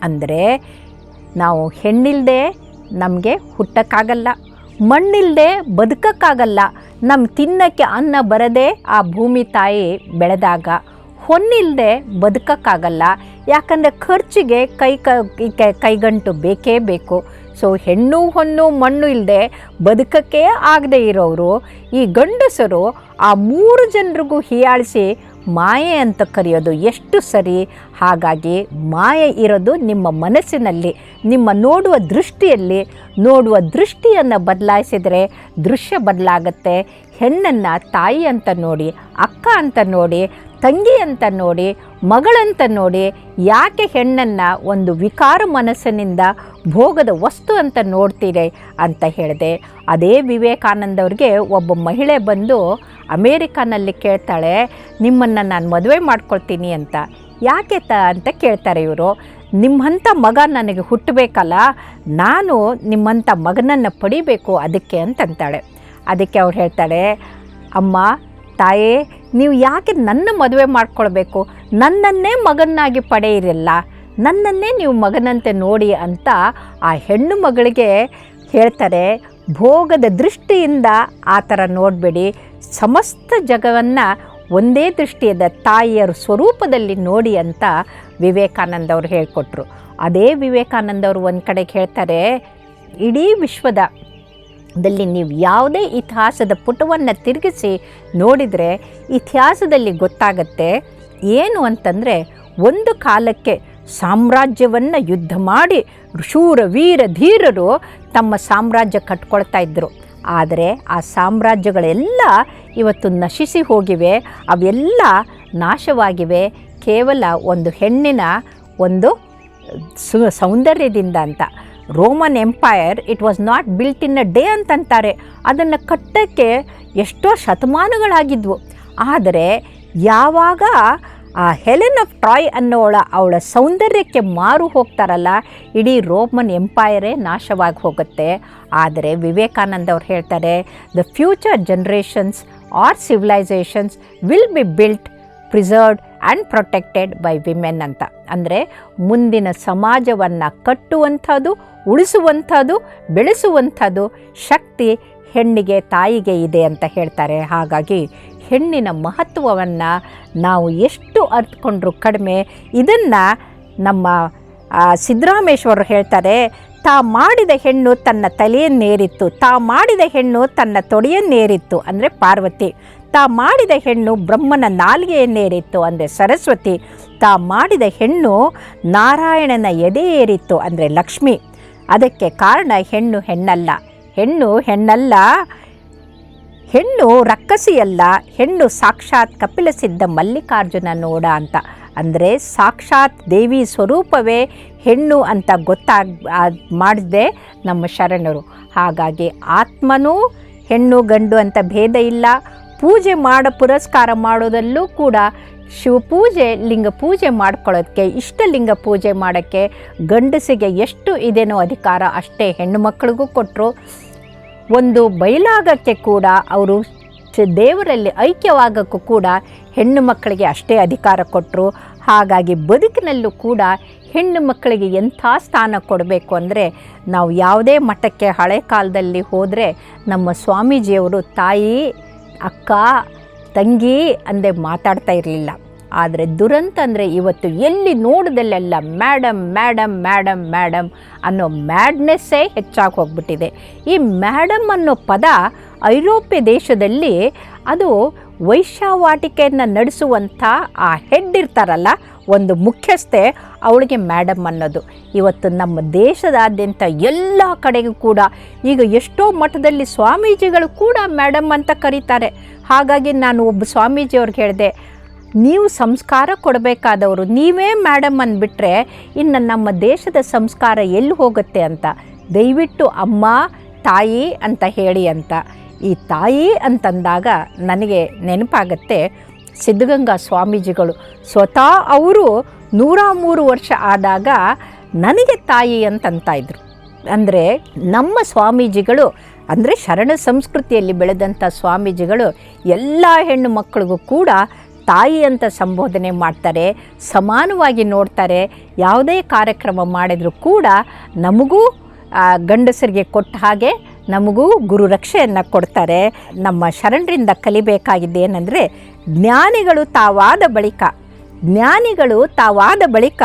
ಅಂದರೆ, ನಾವು ಹೆಣ್ಣಿಲ್ಲದೆ ನಮಗೆ ಹುಟ್ಟಕ್ಕಾಗಲ್ಲ ಮಣ್ಣಿಲ್ಲದೆ ಬದುಕಕ್ಕಾಗಲ್ಲ ನಮ್ಮ ತಿನ್ನಕ್ಕೆ ಅನ್ನ ಬರದೆ ಆ ಭೂಮಿ ತಾಯಿ ಬೆಳೆದಾಗ ಹೊನ್ನಿಲ್ಲದೆ ಬದುಕಕ್ಕಾಗಲ್ಲ. ಯಾಕಂದರೆ ಖರ್ಚಿಗೆ ಕೈ ಕ ಕೈಗಂಟು ಬೇಕೇ ಬೇಕು. ಸೊ ಹೆಣ್ಣು ಹೊನ್ನು ಮಣ್ಣು ಇಲ್ಲದೆ ಬದುಕಕ್ಕೆ ಆಗದೆ ಇರೋರು, ಈ ಗಂಡಸರು ಆ ಮೂರು ಜನರಿಗೂ ಹೀಯಾಳಿಸಿ ಮಾಯೆ ಅಂತ ಕರೆಯೋದು ಎಷ್ಟು ಸರಿ? ಹಾಗಾಗಿ ಮಾಯೆ ಇರೋದು ನಿಮ್ಮ ಮನಸ್ಸಿನಲ್ಲಿ, ನಿಮ್ಮ ನೋಡುವ ದೃಷ್ಟಿಯಲ್ಲಿ. ನೋಡುವ ದೃಷ್ಟಿಯನ್ನು ಬದಲಾಯಿಸಿದರೆ ದೃಶ್ಯ ಬದಲಾಗತ್ತೆ. ಹೆಣ್ಣನ್ನು ತಾಯಿ ಅಂತ ನೋಡಿ, ಅಕ್ಕ ಅಂತ ನೋಡಿ ತಂಗಿ ಅಂತ ನೋಡಿ, ಮಗಳಂತ ನೋಡಿ ಯಾಕೆ ಹೆಣ್ಣನ್ನು ಒಂದು ವಿಕಾರ ಮನಸ್ಸಿನಿಂದ ಭೋಗದ ವಸ್ತು ಅಂತ ನೋಡ್ತೀರಿ ಅಂತ ಹೇಳಿದೆ. ಅದೇ ವಿವೇಕಾನಂದವ್ರಿಗೆ ಒಬ್ಬ ಮಹಿಳೆ ಬಂದು ಅಮೇರಿಕಾನಲ್ಲಿ ಕೇಳ್ತಾಳೆ, ನಿಮ್ಮನ್ನು ನಾನು ಮದುವೆ ಮಾಡ್ಕೊಳ್ತೀನಿ ಅಂತ. ಯಾಕೆ ತ ಅಂತ ಕೇಳ್ತಾರೆ ಇವರು. ನಿಮ್ಮಂಥ ಮಗ ನನಗೆ ಹುಟ್ಟಬೇಕಲ್ಲ ನಾನು ನಿಮ್ಮಂಥ ಮಗನನ್ನು ಪಡಿಬೇಕು ಅದಕ್ಕೆ ಅಂತಂತಾಳೆ. ಅದಕ್ಕೆ ಅವ್ರು ಹೇಳ್ತಾಳೆ ಅಮ್ಮ ತಾಯೇ, ನೀವು ಯಾಕೆ ನನ್ನ ಮದುವೆ ಮಾಡ್ಕೊಳ್ಬೇಕು? ನನ್ನನ್ನೇ ಮಗನಾಗಿ ಪಡೆಯಿರಲ್ಲ. ನನ್ನನ್ನೇ ನೀವು ಮಗನಂತೆ ನೋಡಿ ಅಂತ ಆ ಹೆಣ್ಣು ಮಗಳಿಗೆ ಹೇಳ್ತಾರೆ. ಭೋಗದ ದೃಷ್ಟಿಯಿಂದ ಆ ಥರ ನೋಡಬೇಡಿ. ಸಮಸ್ತ ಜಗವನ್ನು ಒಂದೇ ದೃಷ್ಟಿಯಿಂದ ತಾಯಿಯರ ಸ್ವರೂಪದಲ್ಲಿ ನೋಡಿ ಅಂತ ವಿವೇಕಾನಂದ ಅವರು ಹೇಳಿಕೊಟ್ರು. ಅದೇ ವಿವೇಕಾನಂದ ಅವರು ಒಂದು ಕಡೆಗೆ ಹೇಳ್ತಾರೆ, ಇಡೀ ವಿಶ್ವದ ದಲ್ಲಿ ನೀವು ಯಾವುದೇ ಇತಿಹಾಸದ ಪುಟವನ್ನು ತಿರುಗಿಸಿ ನೋಡಿದರೆ ಇತಿಹಾಸದಲ್ಲಿ ಗೊತ್ತಾಗತ್ತೆ. ಏನು ಅಂತಂದರೆ ಒಂದು ಕಾಲಕ್ಕೆ ಸಾಮ್ರಾಜ್ಯವನ್ನು ಯುದ್ಧ ಮಾಡಿ ಶೂರ, ವೀರ, ಧೀರರು ತಮ್ಮ ಸಾಮ್ರಾಜ್ಯ ಕಟ್ಕೊಳ್ತಾ ಇದ್ದರು ಆದರೆ ಆ ಸಾಮ್ರಾಜ್ಯಗಳೆಲ್ಲ ಇವತ್ತು ನಶಿಸಿ ಹೋಗಿವೆ, ಅವೆಲ್ಲ ನಾಶವಾಗಿವೆ. ಕೇವಲ ಒಂದು ಹೆಣ್ಣಿನ ಒಂದು ಸೌಂದರ್ಯದಿಂದ ಅಂತ. Roman Empire it was not built in a day ಅಂತಂತಾರೆ. ಅದನ್ನು ಕಟ್ಟಕ್ಕೆ ಎಷ್ಟೋ ಶತಮಾನಗಳಾಗಿದ್ವು. ಆದರೆ ಯಾವಾಗ, ಆ ಹೆಲೆನ್ ಆಫ್ ಟ್ರಾಯ್ ಅನ್ನೋಳ ಅವಳ ಸೌಂದರ್ಯಕ್ಕೆ ಮಾರು ಹೋಗ್ತಾರಲ್ಲ, ಇಡೀ ರೋಮನ್ ಎಂಪೈರೇ ನಾಶವಾಗಿ ಹೋಗುತ್ತೆ. ಆದರೆ ವಿವೇಕಾನಂದ ಅವ್ರು ಹೇಳ್ತಾರೆ the future generations or civilisations will be built preserved and protected by women ಅಂತ. ಅಂದರೆ ಮುಂದಿನ ಸಮಾಜವನ್ನು ಕಟ್ಟುವಂಥದ್ದು, ಉಳಿಸುವಂಥದ್ದು, ಬೆಳೆಸುವಂಥದ್ದು ಶಕ್ತಿ ಹೆಣ್ಣಿಗೆ, ತಾಯಿಗೆ ಇದೆ ಅಂತ ಹೇಳ್ತಾರೆ. ಹಾಗಾಗಿ ಹೆಣ್ಣಿನ ಮಹತ್ವವನ್ನು ನಾವು ಎಷ್ಟು ಅರ್ಥಕೊಂಡ್ರು ಕಡಿಮೆ, ಇದನ್ನು ನಮ್ಮ ಸಿದ್ದರಾಮೇಶ್ವರರು ಹೇಳ್ತಾರೆ, ತಾ ಮಾಡಿದ ಹೆಣ್ಣು ತನ್ನ ತಲೆಯನ್ನೇರಿತ್ತು, ತಾ ಮಾಡಿದ ಹೆಣ್ಣು ತನ್ನ ತೊಡೆಯನ್ನೇರಿತ್ತು. ಅಂದರೆ ಪಾರ್ವತಿ. ತಾ ಮಾಡಿದ ಹೆಣ್ಣು ಬ್ರಹ್ಮನ ನಾಲಿಗೆಯನ್ನೇರಿತ್ತು ಅಂದರೆ ಸರಸ್ವತಿ. ತಾ ಮಾಡಿದ ಹೆಣ್ಣು ನಾರಾಯಣನ ಎದೆ ಏರಿತ್ತು ಅಂದರೆ ಲಕ್ಷ್ಮಿ. ಅದಕ್ಕೆ ಕಾರಣ ಹೆಣ್ಣು ಹೆಣ್ಣಲ್ಲ. ಹೆಣ್ಣು ಹೆಣ್ಣಲ್ಲ. ಹೆಣ್ಣು ರಕ್ಕಸಿಯಲ್ಲ. ಹೆಣ್ಣು ಸಾಕ್ಷಾತ್ ಕಪಿಲ ಸಿದ್ಧ ಮಲ್ಲಿಕಾರ್ಜುನ ನೋಡ ಅಂತ. ಅಂದರೆ ಸಾಕ್ಷಾತ್ ದೇವಿ ಸ್ವರೂಪವೇ ಹೆಣ್ಣು ಅಂತ ಗೊತ್ತಾಗ ಮಾಡಿದೆ ನಮ್ಮ ಶರಣರು. ಹಾಗಾಗಿ ಆತ್ಮನೂ ಹೆಣ್ಣು ಗಂಡು ಅಂತ ಭೇದ ಇಲ್ಲ. ಪೂಜೆ ಮಾಡ ಪುರಸ್ಕಾರ ಮಾಡೋದಲ್ಲೂ ಕೂಡ ಶಿವಪೂಜೆ, ಲಿಂಗ ಪೂಜೆ ಮಾಡ್ಕೊಳ್ಳೋದಕ್ಕೆ ಇಷ್ಟಲಿಂಗ ಪೂಜೆ ಮಾಡೋಕ್ಕೆ ಗಂಡಸಿಗೆ ಎಷ್ಟು ಇದೇನೋ ಅಧಿಕಾರ ಅಷ್ಟೇ ಹೆಣ್ಣು ಮಕ್ಕಳಿಗೂ ಕೊಟ್ಟರು ಒಂದು ಬಯಲಾಗಕ್ಕೆ ಕೂಡ ಅವರು ದೇವರಲ್ಲಿ ಐಕ್ಯವಾಗಕ್ಕೂ ಕೂಡ ಹೆಣ್ಣು ಮಕ್ಕಳಿಗೆ ಅಷ್ಟೇ ಅಧಿಕಾರ ಕೊಟ್ಟರು ಹಾಗಾಗಿ ಬದುಕಿನಲ್ಲೂ ಕೂಡ ಹೆಣ್ಣು ಮಕ್ಕಳಿಗೆ ಎಂಥ ಸ್ಥಾನ ಕೊಡಬೇಕು ಅಂದರೆ ನಾವು ಯಾವುದೇ ಮಠಕ್ಕೆ ಹಳೆ ಕಾಲದಲ್ಲಿ ಹೋದರೆ ನಮ್ಮ ಸ್ವಾಮೀಜಿಯವರು ತಾಯಿ ಅಕ್ಕ, ತಂಗಿ ಅಂದೆ ಮಾತಾಡ್ತಾ ಇರಲಿಲ್ಲ. ಆದರೆ ದುರಂತ ಅಂದರೆ ಇವತ್ತು ಎಲ್ಲಿ ನೋಡಿದಲ್ಲೆಲ್ಲ ಮ್ಯಾಡಮ್ ಮ್ಯಾಡಮ್ ಮ್ಯಾಡಮ್ ಮ್ಯಾಡಮ್ ಅನ್ನೋ ಮ್ಯಾಡ್ನೆಸ್ಸೇ ಹೆಚ್ಚಾಗಿ ಹೋಗ್ಬಿಟ್ಟಿದೆ. ಈ ಮ್ಯಾಡಮ್ ಅನ್ನೋ ಪದ ಐರೋಪ್ಯ ದೇಶದಲ್ಲಿ ಅದು ವೈಶ್ಯಾವಾಟಿಕೆಯನ್ನು ನಡೆಸುವಂಥ ಆ ಹೆಡ್ ಇರ್ತಾರಲ್ಲ ಒಂದು ಮುಖ್ಯಸ್ಥೆ ಅವಳಿಗೆ ಮೇಡಮ್ ಅನ್ನೋದು. ಇವತ್ತು ನಮ್ಮ ದೇಶದಾದ್ಯಂತ ಎಲ್ಲ ಕಡೆಗೂ ಕೂಡ, ಈಗ ಎಷ್ಟೋ ಮಠದಲ್ಲಿ ಸ್ವಾಮೀಜಿಗಳು ಕೂಡ ಮೇಡಮ್ ಅಂತ ಕರೀತಾರೆ. ಹಾಗಾಗಿ ನಾನು ಒಬ್ಬ ಸ್ವಾಮೀಜಿಯವ್ರಿಗೆ ಹೇಳಿದೆ, ನೀವು ಸಂಸ್ಕಾರ ಕೊಡಬೇಕಾದವರು, ನೀವೇ ಮೇಡಮ್ ಅಂದ್ಬಿಟ್ರೆ ಇನ್ನು ನಮ್ಮ ದೇಶದ ಸಂಸ್ಕಾರ ಎಲ್ಲಿ ಹೋಗುತ್ತೆ ಅಂತ. ದಯವಿಟ್ಟು ಅಮ್ಮ, ತಾಯಿ ಅಂತ ಹೇಳಿ ಅಂತ. ಈ ತಾಯಿ ಅಂತಂದಾಗ ನನಗೆ ನೆನಪಾಗತ್ತೆ ಸಿದ್ಧಗಂಗಾ ಸ್ವಾಮೀಜಿಗಳು. ಸ್ವತಃ ಅವರು ನೂರ ಮೂರು ವರ್ಷ ಆದಾಗ ನನಗೆ ತಾಯಿ ಅಂತಂತ ಇದ್ರು. ಅಂದರೆ ನಮ್ಮ ಸ್ವಾಮೀಜಿಗಳು, ಅಂದರೆ ಶರಣ ಸಂಸ್ಕೃತಿಯಲ್ಲಿ ಬೆಳೆದಂಥ ಸ್ವಾಮೀಜಿಗಳು, ಎಲ್ಲ ಹೆಣ್ಣು ಮಕ್ಕಳಿಗೂ ಕೂಡ ತಾಯಿ ಅಂತ ಸಂಬೋಧನೆ ಮಾಡ್ತಾರೆ, ಸಮಾನವಾಗಿ ನೋಡ್ತಾರೆ, ಯಾವುದೇ ಕಾರ್ಯಕ್ರಮ ಮಾಡಿದರೂ ಕೂಡ ನಮಗೂ ಗಂಡಸರಿಗೆ ಕೊಟ್ಟ ಹಾಗೆ ನಮಗೂ ಗುರು ರಕ್ಷೆಯನ್ನು ಕೊಡ್ತಾರೆ. ನಮ್ಮ ಶರಣರಿಂದ ಕಲಿಬೇಕಾಗಿದ್ದು ಏನಂದರೆ ಜ್ಞಾನಿಗಳು ತಾವಾದ ಬಳಿಕ. ಜ್ಞಾನಿಗಳು ತಾವಾದ ಬಳಿಕ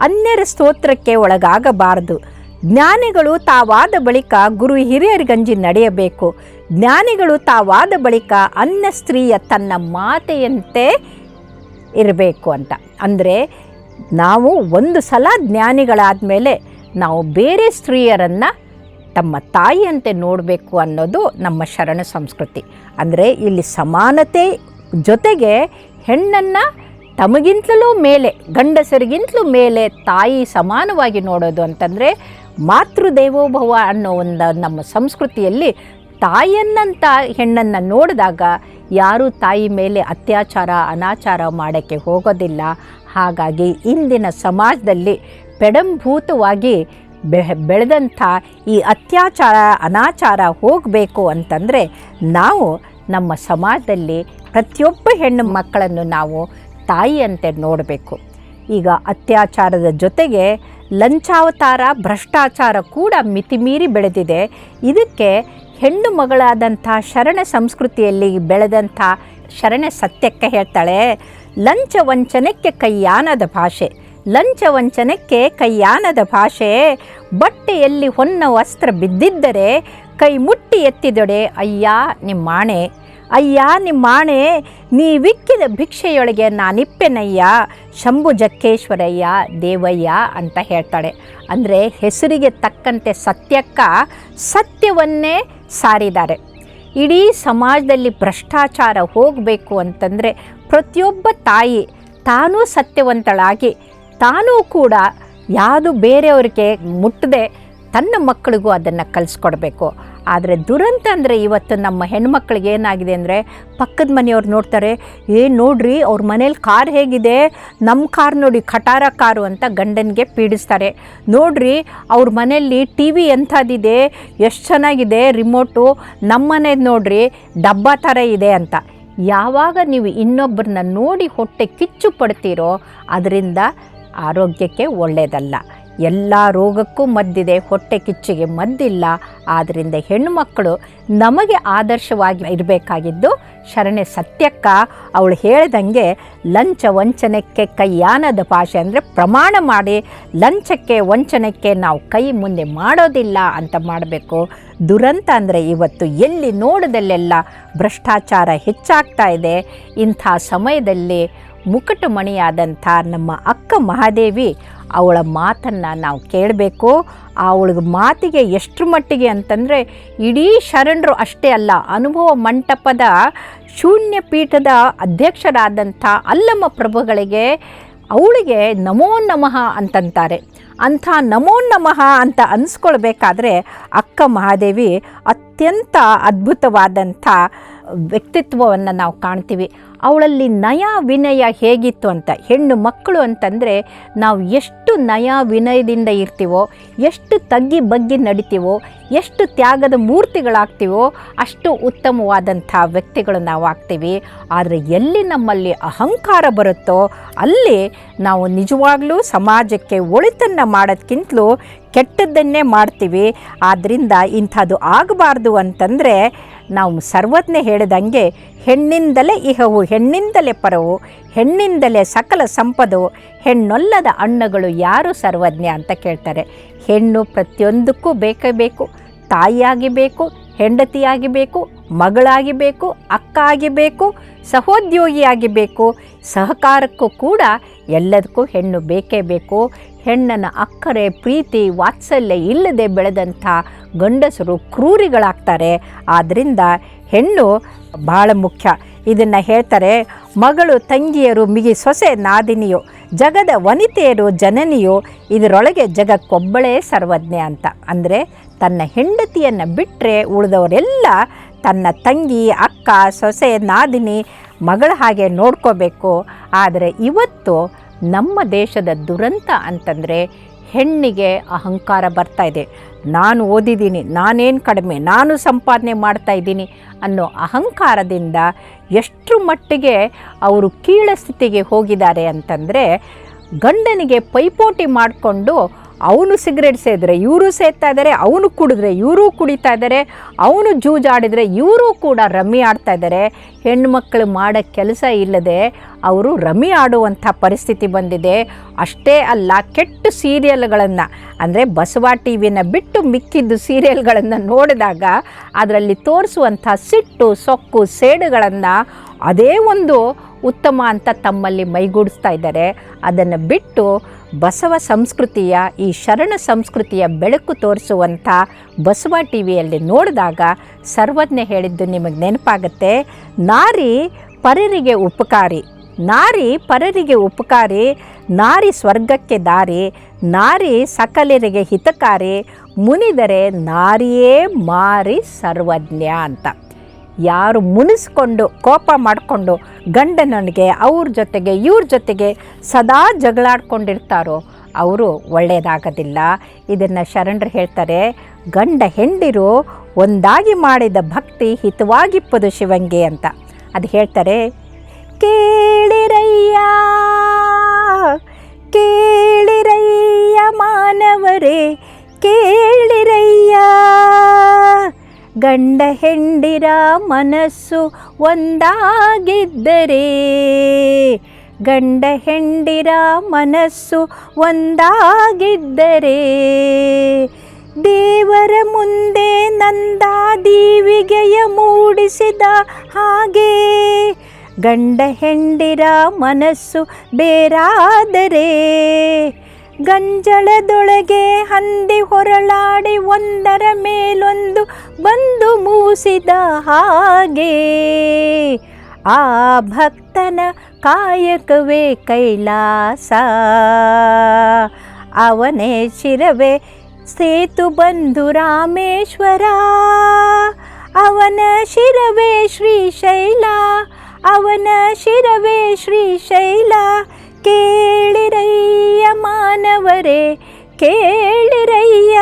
ಅನ್ಯರ ಸ್ತೋತ್ರಕ್ಕೆ ಒಳಗಾಗಬಾರದು. ಜ್ಞಾನಿಗಳು ತಾವಾದ ಬಳಿಕ ಗುರು ಹಿರಿಯರಿಗಂಜಿ ನಡೆಯಬೇಕು. ಜ್ಞಾನಿಗಳು ತಾವಾದ ಬಳಿಕ ಅನ್ಯ ಸ್ತ್ರೀಯ ತನ್ನ ಮಾತೆಯಂತೆ ಇರಬೇಕು ಅಂತ. ಅಂದರೆ ನಾವು ಒಂದು ಸಲ ಜ್ಞಾನಿಗಳಾದ ಮೇಲೆ ನಾವು ಬೇರೆ ಸ್ತ್ರೀಯರನ್ನು ತಮ್ಮ ತಾಯಿಯಂತೆ ನೋಡಬೇಕು ಅನ್ನೋದು ನಮ್ಮ ಶರಣ ಸಂಸ್ಕೃತಿ. ಅಂದರೆ ಇಲ್ಲಿ ಸಮಾನತೆ ಜೊತೆಗೆ ಹೆಣ್ಣನ್ನು ತಮಗಿಂತಲೂ ಮೇಲೆ, ಗಂಡಸರಿಗಿಂತಲೂ ಮೇಲೆ ತಾಯಿ ಸಮಾನವಾಗಿ ನೋಡೋದು ಅಂತಂದರೆ ಮಾತೃದೇವೋಭವ ಅನ್ನೋ ಒಂದು ನಮ್ಮ ಸಂಸ್ಕೃತಿಯಲ್ಲಿ ತಾಯಿಯನ್ನಂತ ಹೆಣ್ಣನ್ನು ನೋಡಿದಾಗ ಯಾರೂ ತಾಯಿ ಮೇಲೆ ಅತ್ಯಾಚಾರ, ಅನಾಚಾರ ಮಾಡೋಕ್ಕೆ ಹೋಗೋದಿಲ್ಲ. ಹಾಗಾಗಿ ಇಂದಿನ ಸಮಾಜದಲ್ಲಿ ಪೆಡಂಭೂತವಾಗಿ ಬೆ, ಬೆಳೆದಂಥ ಈ ಅತ್ಯಾಚಾರ, ಅನಾಚಾರ ಹೋಗಬೇಕು ಅಂತಂದರೆ ನಾವು ನಮ್ಮ ಸಮಾಜದಲ್ಲಿ ಪ್ರತಿಯೊಬ್ಬ ಹೆಣ್ಣು ಮಕ್ಕಳನ್ನು ನಾವು ತಾಯಿಯಂತೆ ನೋಡಬೇಕು. ಈಗ ಅತ್ಯಾಚಾರದ ಜೊತೆಗೆ ಲಂಚಾವತಾರ, ಭ್ರಷ್ಟಾಚಾರ ಕೂಡ ಮಿತಿಮೀರಿ ಬೆಳೆದಿದೆ. ಇದಕ್ಕೆ ಹೆಣ್ಣು ಮಗಳಾದಂಥ ಶರಣ ಸಂಸ್ಕೃತಿಯಲ್ಲಿ ಬೆಳೆದಂಥ ಶರಣ ಸತ್ಯಕ್ಕೆ ಹೇಳ್ತಾಳೆ, ಲಂಚ ವಂಚನೆಕ್ಕೆ ಕೈಯಾನದ ಭಾಷೆ. ಲಂಚ ವಂಚನಕ್ಕೆ ಕೈಯಾನದ ಭಾಷೆ. ಬಟ್ಟೆಯಲ್ಲಿ ಹೊನ್ನ ವಸ್ತ್ರ ಬಿದ್ದಿದ್ದರೆ ಕೈ ಮುಟ್ಟಿ ಎತ್ತಿದೊಡೆ, ಅಯ್ಯ, ನಿಮ್ಮಾಣೆ ಅಯ್ಯ, ನಿಮ್ಮಾಣೆ, ನೀವಿಕ್ಕಿದ ಭಿಕ್ಷೆಯೊಳಗೆ ನಾನಿಪ್ಪೆನಯ್ಯ ಶಂಭು ಜಕ್ಕೇಶ್ವರಯ್ಯ ದೇವಯ್ಯ ಅಂತ ಹೇಳ್ತಾಳೆ. ಅಂದರೆ ಹೆಸರಿಗೆ ತಕ್ಕಂತೆ ಸತ್ಯಕ್ಕ ಸತ್ಯವನ್ನೇ ಸಾರಿದ್ದಾರೆ. ಇಡೀ ಸಮಾಜದಲ್ಲಿ ಭ್ರಷ್ಟಾಚಾರ ಹೋಗಬೇಕು ಅಂತಂದರೆ ಪ್ರತಿಯೊಬ್ಬ ತಾಯಿ ತಾನೂ ಸತ್ಯವಂತಳಾಗಿ ತಾನೂ ಕೂಡ ಯಾವುದು ಬೇರೆಯವ್ರಿಗೆ ಮುಟ್ಟದೆ ತನ್ನ ಮಕ್ಕಳಿಗೂ ಅದನ್ನು ಕಲಿಸ್ಕೊಡ್ಬೇಕು. ಆದರೆ ದುರಂತ ಅಂದರೆ ಇವತ್ತು ನಮ್ಮ ಹೆಣ್ಮಕ್ಳಿಗೆ ಏನಾಗಿದೆ ಅಂದರೆ ಪಕ್ಕದ ಮನೆಯವ್ರು ನೋಡ್ತಾರೆ, ಏ ನೋಡ್ರಿ ಅವ್ರ ಮನೇಲಿ ಕಾರ್ ಹೇಗಿದೆ? ನಮ್ಮ ಕಾರ್ ನೋಡಿ ಕಟಾರ ಕಾರು ಅಂತ ಗಂಡನಿಗೆ ಪೀಡಿಸ್ತಾರೆ. ನೋಡ್ರಿ ಅವ್ರ ಮನೆಯಲ್ಲಿ ಟಿ ವಿ ಎಂಥದ್ದಿದೆ? ಎಷ್ಟು ಚೆನ್ನಾಗಿದೆ ರಿಮೋಟು? ನಮ್ಮ ಮನೇದು ನೋಡ್ರಿ ಡಬ್ಬ ಥರ ಇದೆ ಅಂತ. ಯಾವಾಗ ನೀವು ಇನ್ನೊಬ್ಬರನ್ನ ನೋಡಿ ಹೊಟ್ಟೆ ಕಿಚ್ಚು ಪಡ್ತೀರೋ, ಅದರಿಂದ ಆರೋಗ್ಯಕ್ಕೆ ಒಳ್ಳೆಯದಲ್ಲ ಎಲ್ಲ ರೋಗಕ್ಕೂ ಮದ್ದಿದೆ, ಹೊಟ್ಟೆ ಕಿಚ್ಚಿಗೆ ಮದ್ದಿಲ್ಲ. ಆದ್ದರಿಂದ ಹೆಣ್ಣುಮಕ್ಕಳು ನಮಗೆ ಆದರ್ಶವಾಗಿ ಇರಬೇಕಾಗಿದ್ದು, ಶರಣೆ ಸತ್ಯಕ್ಕ ಅವಳು ಹೇಳ್ದಂಗೆ ಲಂಚ ವಂಚನಕ್ಕೆ ಕೈಯಾನದ ಭಾಷೆ ಅಂದರೆ ಪ್ರಮಾಣ ಮಾಡಿ, ಲಂಚಕ್ಕೆ ವಂಚನಕ್ಕೆ ನಾವು ಕೈ ಮುಂದೆ ಮಾಡೋದಿಲ್ಲ ಅಂತ ಮಾಡಬೇಕು. ದುರಂತ ಅಂದರೆ ಇವತ್ತು ಎಲ್ಲಿ ನೋಡದಲ್ಲೆಲ್ಲ ಭ್ರಷ್ಟಾಚಾರ ಹೆಚ್ಚಾಗ್ತಾ ಇದೆ. ಇಂಥ ಸಮಯದಲ್ಲಿ ಮುಕಟಮಣಿಯಾದಂಥ ನಮ್ಮ ಅಕ್ಕ ಮಹಾದೇವಿ ಅವಳ ಮಾತನ್ನು ನಾವು ಕೇಳಬೇಕು. ಅವಳ ಮಾತಿಗೆ ಎಷ್ಟು ಮಟ್ಟಿಗೆ ಅಂತಂದರೆ ಇಡೀ ಶರಣರು ಅಷ್ಟೇ ಅಲ್ಲ, ಅನುಭವ ಮಂಟಪದ ಶೂನ್ಯ ಪೀಠದ ಅಧ್ಯಕ್ಷರಾದಂಥ ಅಲ್ಲಮ್ಮ ಪ್ರಭುಗಳಿಗೆ ಅವಳಿಗೆ ನಮೋ ನಮಃ ಅಂತಂತಾರೆ. ಅಂಥ ನಮೋ ನಮಃ ಅಂತ ಅನಿಸ್ಕೊಳ್ಬೇಕಾದ್ರೆ ಅಕ್ಕ ಮಹಾದೇವಿ ಅತ್ಯಂತ ಅದ್ಭುತವಾದಂಥ ವ್ಯಕ್ತಿತ್ವವನ್ನು ನಾವು ಕಾಣ್ತೀವಿ. ಅವಳಲ್ಲಿ ನಯ ವಿನಯ ಹೇಗಿತ್ತು ಅಂತ, ಹೆಣ್ಣು ಮಕ್ಕಳು ಅಂತಂದರೆ ನಾವು ಎಷ್ಟು ನಯ ವಿನಯದಿಂದ ಇರ್ತೀವೋ, ಎಷ್ಟು ತಗ್ಗಿ ಬಗ್ಗಿ ನಡಿತೀವೋ ಎಷ್ಟು ತ್ಯಾಗದ ಮೂರ್ತಿಗಳಾಗ್ತೀವೋ ಅಷ್ಟು ಉತ್ತಮವಾದಂಥ ವ್ಯಕ್ತಿಗಳು ನಾವು ಆಗ್ತೀವಿ ಆದರೆ ಎಲ್ಲಿ ನಮ್ಮಲ್ಲಿ ಅಹಂಕಾರ ಬರುತ್ತೋ ಅಲ್ಲಿ ನಾವು ನಿಜವಾಗ್ಲೂ ಸಮಾಜಕ್ಕೆ ಒಳಿತನ್ನು ಮಾಡೋದಕ್ಕಿಂತಲೂ ಕೆಟ್ಟದ್ದನ್ನೇ ಮಾಡ್ತೀವಿ. ಆದ್ದರಿಂದ ಇಂಥದ್ದು ಆಗಬಾರ್ದು ಅಂತಂದರೆ ನಾವು ಸರ್ವಜ್ಞ ಹೇಳಿದಂಗೆ ಹೆಣ್ಣಿಂದಲೇ ಇಹವು, ಹೆಣ್ಣಿಂದಲೇ ಪರವು, ಹೆಣ್ಣಿಂದಲೇ ಸಕಲ ಸಂಪದು ಹೆಣ್ಣೊಲ್ಲದ ಅಣ್ಣಗಳು ಯಾರು ಸರ್ವಜ್ಞ ಅಂತ ಕೇಳ್ತಾರೆ. ಹೆಣ್ಣು ಪ್ರತಿಯೊಂದಕ್ಕೂ ಬೇಕೇ ಬೇಕು. ತಾಯಿಯಾಗಿ ಬೇಕು ಹೆಂಡತಿಯಾಗಿ ಬೇಕು ಮಗಳಾಗಿ ಬೇಕು ಅಕ್ಕ ಆಗಿ ಬೇಕು ಸಹೋದ್ಯೋಗಿಯಾಗಿ ಬೇಕು ಸಹಕಾರಕ್ಕೂ ಕೂಡ ಎಲ್ಲದಕ್ಕೂ ಹೆಣ್ಣು ಬೇಕೇ ಬೇಕು. ಹೆಣ್ಣನ ಅಕ್ಕರೆ, ಪ್ರೀತಿ, ವಾತ್ಸಲ್ಯ ಇಲ್ಲದೆ ಬೆಳೆದಂಥ ಗಂಡಸರು ಕ್ರೂರಿಗಳಾಗ್ತಾರೆ. ಆದ್ದರಿಂದ ಹೆಣ್ಣು ಭಾಳ ಮುಖ್ಯ. ಇದನ್ನು ಹೇಳ್ತಾರೆ, ಮಗಳು ತಂಗಿಯರು ಮಿಗಿ ಸೊಸೆ ನಾದಿನಿಯು. ಜಗದ ವನಿತೆಯರು ಜನನಿಯು, ಇದರೊಳಗೆ ಜಗಕ್ಕೊಬ್ಬಳೇ ಸರ್ವಜ್ಞೆ ಅಂತ. ಅಂದರೆ ತನ್ನ ಹೆಂಡತಿಯನ್ನು ಬಿಟ್ಟರೆ ಉಳಿದವರೆಲ್ಲ ತನ್ನ ತಂಗಿ, ಅಕ್ಕ, ಸೊಸೆ, ನಾದಿನಿ ಮಗಳ ಹಾಗೆ ನೋಡ್ಕೋಬೇಕು. ಆದರೆ ಇವತ್ತು ನಮ್ಮ ದೇಶದ ದುರಂತ ಅಂತಂದರೆ ಹೆಣ್ಣಿಗೆ ಅಹಂಕಾರ ಬರ್ತಾ ಇದೆ. ನಾನು ಓದಿದ್ದೀನಿ, ನಾನೇನು ಕಡಿಮೆ, ನಾನು ಸಂಪಾದನೆ ಮಾಡ್ತಾ ಇದ್ದೀನಿ ಅನ್ನೋ ಅಹಂಕಾರದಿಂದ ಎಷ್ಟು ಮಟ್ಟಿಗೆ ಅವರು ಕೀಳ ಸ್ಥಿತಿಗೆ ಹೋಗಿದ್ದಾರೆ ಅಂತಂದರೆ ಗಂಡನಿಗೆ ಪೈಪೋಟಿ ಮಾಡಿಕೊಂಡು ಅವನು ಸಿಗರೇಟ್ ಸೇದಿದ್ರೆ, ಇವರು ಸೇದ್ತಾ ಇದ್ದಾರೆ ಅವನು ಕುಡಿದ್ರೆ, ಇವರು ಕುಡಿತಾ ಇದ್ದಾರೆ ಅವನು ಜೂಜಾಡಿದರೆ, ಇವರು ಕೂಡ ರಮ್ಮಿ ಆಡ್ತಾ ಇದ್ದಾರೆ ಹೆಣ್ಮಕ್ಳು ಮಾಡೋ ಕೆಲಸ ಇಲ್ಲದೆ ಅವರು ರಮ್ಮಿ ಆಡುವಂಥ ಪರಿಸ್ಥಿತಿ ಬಂದಿದೆ. ಅಷ್ಟೇ ಅಲ್ಲ, ಕೆಟ್ಟ ಸೀರಿಯಲ್ಗಳನ್ನು, ಅಂದರೆ ಬಸವ ಟಿ ವಿನ ಬಿಟ್ಟು ಮಿಕ್ಕಿದ್ದು ಸೀರಿಯಲ್ಗಳನ್ನು ನೋಡಿದಾಗ ಅದರಲ್ಲಿ ತೋರಿಸುವಂಥ ಸಿಟ್ಟು, ಸೊಕ್ಕು, ಸೇಡುಗಳನ್ನು ಅದೇ ಒಂದು ಉತ್ತಮ ಅಂತ ತಮ್ಮಲ್ಲಿ ಮೈಗೂಡಿಸ್ತಾ ಇದ್ದಾರೆ. ಅದನ್ನು ಬಿಟ್ಟು ಬಸವ ಸಂಸ್ಕೃತಿಯ ಈ ಶರಣ ಸಂಸ್ಕೃತಿಯ ಬೆಳಕು ತೋರಿಸುವಂಥ ಬಸವ ಟಿ ವಿಯಲ್ಲಿ ನೋಡಿದಾಗ ಸರ್ವಜ್ಞ ಹೇಳಿದ್ದು ನಿಮಗೆ ನೆನಪಾಗುತ್ತೆ. ನಾರಿ ಪರರಿಗೆ ಉಪಕಾರಿ, ನಾರಿ ಪರರಿಗೆ ಉಪಕಾರಿ, ನಾರಿ ಸ್ವರ್ಗಕ್ಕೆ ದಾರಿ, ನಾರಿ ಸಕಲರಿಗೆ ಹಿತಕಾರಿ, ಮುನಿದರೆ ನಾರಿಯೇ ಮಾರಿ ಸರ್ವಜ್ಞ ಅಂತ. ಯಾರು ಮುನಿಸ್ಕೊಂಡು, ಕೋಪ ಮಾಡಿಕೊಂಡು ಗಂಡನಿಗೆ ಅವ್ರ ಜೊತೆಗೆ, ಇವ್ರ ಜೊತೆಗೆ ಸದಾ ಜಗಳಾಡ್ಕೊಂಡಿರ್ತಾರೋ, ಅವರು ಒಳ್ಳೆಯದಾಗೋದಿಲ್ಲ ಇದನ್ನು ಶರಣರು ಹೇಳ್ತಾರೆ, ಗಂಡ ಹೆಂಡಿರು, ಒಂದಾಗಿ ಮಾಡಿದ ಭಕ್ತಿ ಹಿತವಾಗಿಪ್ಪದು ಶಿವಂಗೆ ಅಂತ. ಅದು ಹೇಳ್ತಾರೆ, ಕೇಳಿರಯ್ಯ ಕೇಳಿರಯ್ಯ ಮಾನವರೇ, ಕೇಳಿರಯ್ಯ ಗಂಡ ಹೆಂಡಿರ ಮನಸ್ಸು ಒಂದಾಗಿದ್ದರೆ, ಗಂಡ ಹೆಂಡಿರ ಮನಸ್ಸು ಒಂದಾಗಿದ್ದರೆ, ದೇವರ ಮುಂದೆ ನಂದ ದೀವಿಗೆಯ ಮೂಡಿಸಿದ ಹಾಗೆ, ಗಂಡ ಹೆಂಡಿರ ಮನಸ್ಸು ಬೇರಾದರೆ ಗಂಜಳದೊಳಗೆ ಹಂದಿ ಹೊರಳಾಡಿ ಒಂದರ ಮೇಲೊಂದು ಬಂದು ಮೂಸಿದ ಹಾಗೆ. ಆ ಭಕ್ತನ ಕಾಯಕವೇ ಕೈಲಾಸ. ಅವನೇ ಶಿರವೇ ಸೇತು ಬಂಧು ರಾಮೇಶ್ವರ. ಅವನ ಶಿರವೇ ಶ್ರೀಶೈಲ. ಅವನ ಶಿರವೇ ಶ್ರೀಶೈಲ. ಕೇಳಿರಯ್ಯ ಮಾನವರೇ, ಕೇಳಿರಯ್ಯ.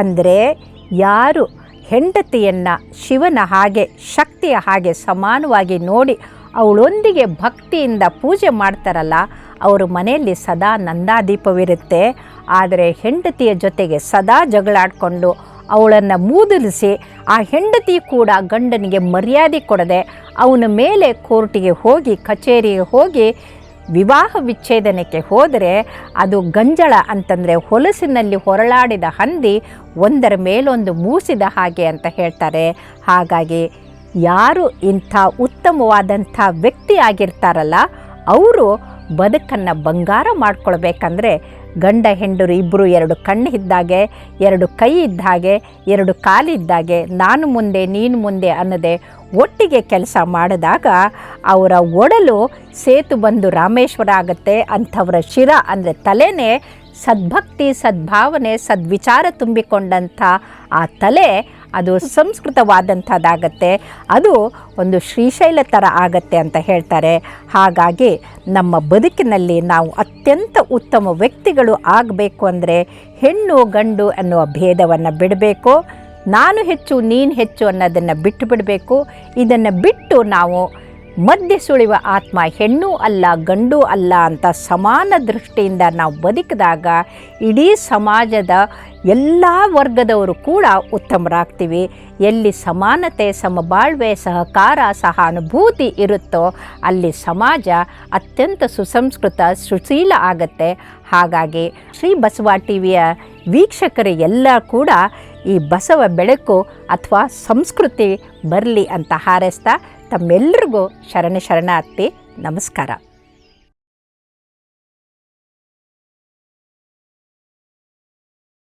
ಅಂದರೆ ಯಾರು ಹೆಂಡತಿಯನ್ನು ಶಿವನ ಹಾಗೆ, ಶಕ್ತಿಯ ಹಾಗೆ ಸಮಾನವಾಗಿ ನೋಡಿ ಅವಳೊಂದಿಗೆ ಭಕ್ತಿಯಿಂದ ಪೂಜೆ ಮಾಡ್ತಾರಲ್ಲ, ಅವ್ರ ಮನೆಯಲ್ಲಿ ಸದಾ ನಂದಾದೀಪವಿರುತ್ತೆ. ಆದರೆ ಹೆಂಡತಿಯ ಜೊತೆಗೆ ಸದಾ ಜಗಳಾಡಿಕೊಂಡು ಅವಳನ್ನು ಮೂದಲಿಸಿ ಆ ಹೆಂಡತಿ ಕೂಡ ಗಂಡನಿಗೆ ಮರ್ಯಾದೆ ಕೊಡದೆ ಅವನ ಮೇಲೆ ಕೋರ್ಟಿಗೆ ಹೋಗಿ, ಕಚೇರಿಗೆ ಹೋಗಿ ವಿವಾಹ ವಿಚ್ಛೇದನಕ್ಕೆ ಹೋದರೆ ಅದು ಗಂಜಳ ಅಂತಂದರೆ ಹೊಲಸಿನಲ್ಲಿ ಹೊರಳಾಡಿದ ಹಂದಿ ಒಂದರ ಮೇಲೊಂದು ಮೂಸಿದ ಹಾಗೆ ಅಂತ ಹೇಳ್ತಾರೆ. ಹಾಗಾಗಿ ಯಾರು ಇಂಥ ಉತ್ತಮವಾದಂಥ ವ್ಯಕ್ತಿ ಆಗಿರ್ತಾರಲ್ಲ, ಅವರು ಬದುಕನ್ನು ಬಂಗಾರ ಮಾಡ್ಕೊಳ್ಬೇಕಂದ್ರೆ ಗಂಡ ಹೆಂಡರು ಇಬ್ಬರು ಎರಡು ಕಣ್ಣು ಇದ್ದಾಗೆ, ಎರಡು ಕೈ ಇದ್ದ ಹಾಗೆ ಎರಡು ಕಾಲಿದ್ದಾಗೆ ನಾನು ಮುಂದೆ, ನೀನು ಮುಂದೆ ಅನ್ನದೆ ಒಟ್ಟಿಗೆ ಕೆಲಸ ಮಾಡಿದಾಗ ಅವರ ಒಡಲು ಸೇತು ಬಂದು ರಾಮೇಶ್ವರ ಆಗುತ್ತೆ ಅಂಥವರ ಶಿರ ಅಂದರೆ ತಲೆನೇ ಸದ್ಭಕ್ತಿ, ಸದ್ಭಾವನೆ, ಸದ್ವಿಚಾರ ತುಂಬಿಕೊಂಡಂಥ ಆ ತಲೆ ಅದು ಸಂಸ್ಕೃತವಾದಂಥದ್ದಾಗತ್ತೆ. ಅದು ಒಂದು ಶ್ರೀಶೈಲ ಥರ ಆಗತ್ತೆ ಅಂತ ಹೇಳ್ತಾರೆ. ಹಾಗಾಗಿ ನಮ್ಮ ಬದುಕಿನಲ್ಲಿ ನಾವು ಅತ್ಯಂತ ಉತ್ತಮ ವ್ಯಕ್ತಿಗಳು ಆಗಬೇಕು ಅಂದರೆ ಹೆಣ್ಣು ಗಂಡು ಅನ್ನುವ ಭೇದವನ್ನು ಬಿಡಬೇಕು. ನಾನು ಹೆಚ್ಚು ನೀನು ಹೆಚ್ಚು ಅನ್ನೋದನ್ನು ಬಿಟ್ಟು ಬಿಡಬೇಕು. ಇದನ್ನು ಬಿಟ್ಟು ನಾವು ಮಧ್ಯ ಸುಳಿವ ಆತ್ಮ ಹೆಣ್ಣು ಅಲ್ಲ, ಗಂಡು ಅಲ್ಲ ಅಂತ ಸಮಾನ ದೃಷ್ಟಿಯಿಂದ ನಾವು ಬದುಕಿದಾಗ ಇಡೀ ಸಮಾಜದ ಎಲ್ಲ ವರ್ಗದವರು ಕೂಡ ಉತ್ತಮರಾಗ್ತೀವಿ. ಎಲ್ಲಿ ಸಮಾನತೆ, ಸಮಬಾಳ್ವೆ, ಸಹಕಾರ, ಸಹಾನುಭೂತಿ ಇರುತ್ತೋ ಅಲ್ಲಿ ಸಮಾಜ ಅತ್ಯಂತ ಸುಸಂಸ್ಕೃತ, ಸುಶೀಲ ಆಗತ್ತೆ. ಹಾಗಾಗಿ ಶ್ರೀ ಬಸವ ಟಿ ವಿಯ ಎಲ್ಲ ಕೂಡ ಈ ಬಸವ ಬೆಳಕು ಅಥವಾ ಸಂಸ್ಕೃತಿ ಬರಲಿ ಅಂತ ಹಾರೈಸ್ತಾ ತಮ್ಮೆಲ್ಲರಿಗೂ ಶರಣ ಶರಣಾರ್ಥಿ ನಮಸ್ಕಾರ.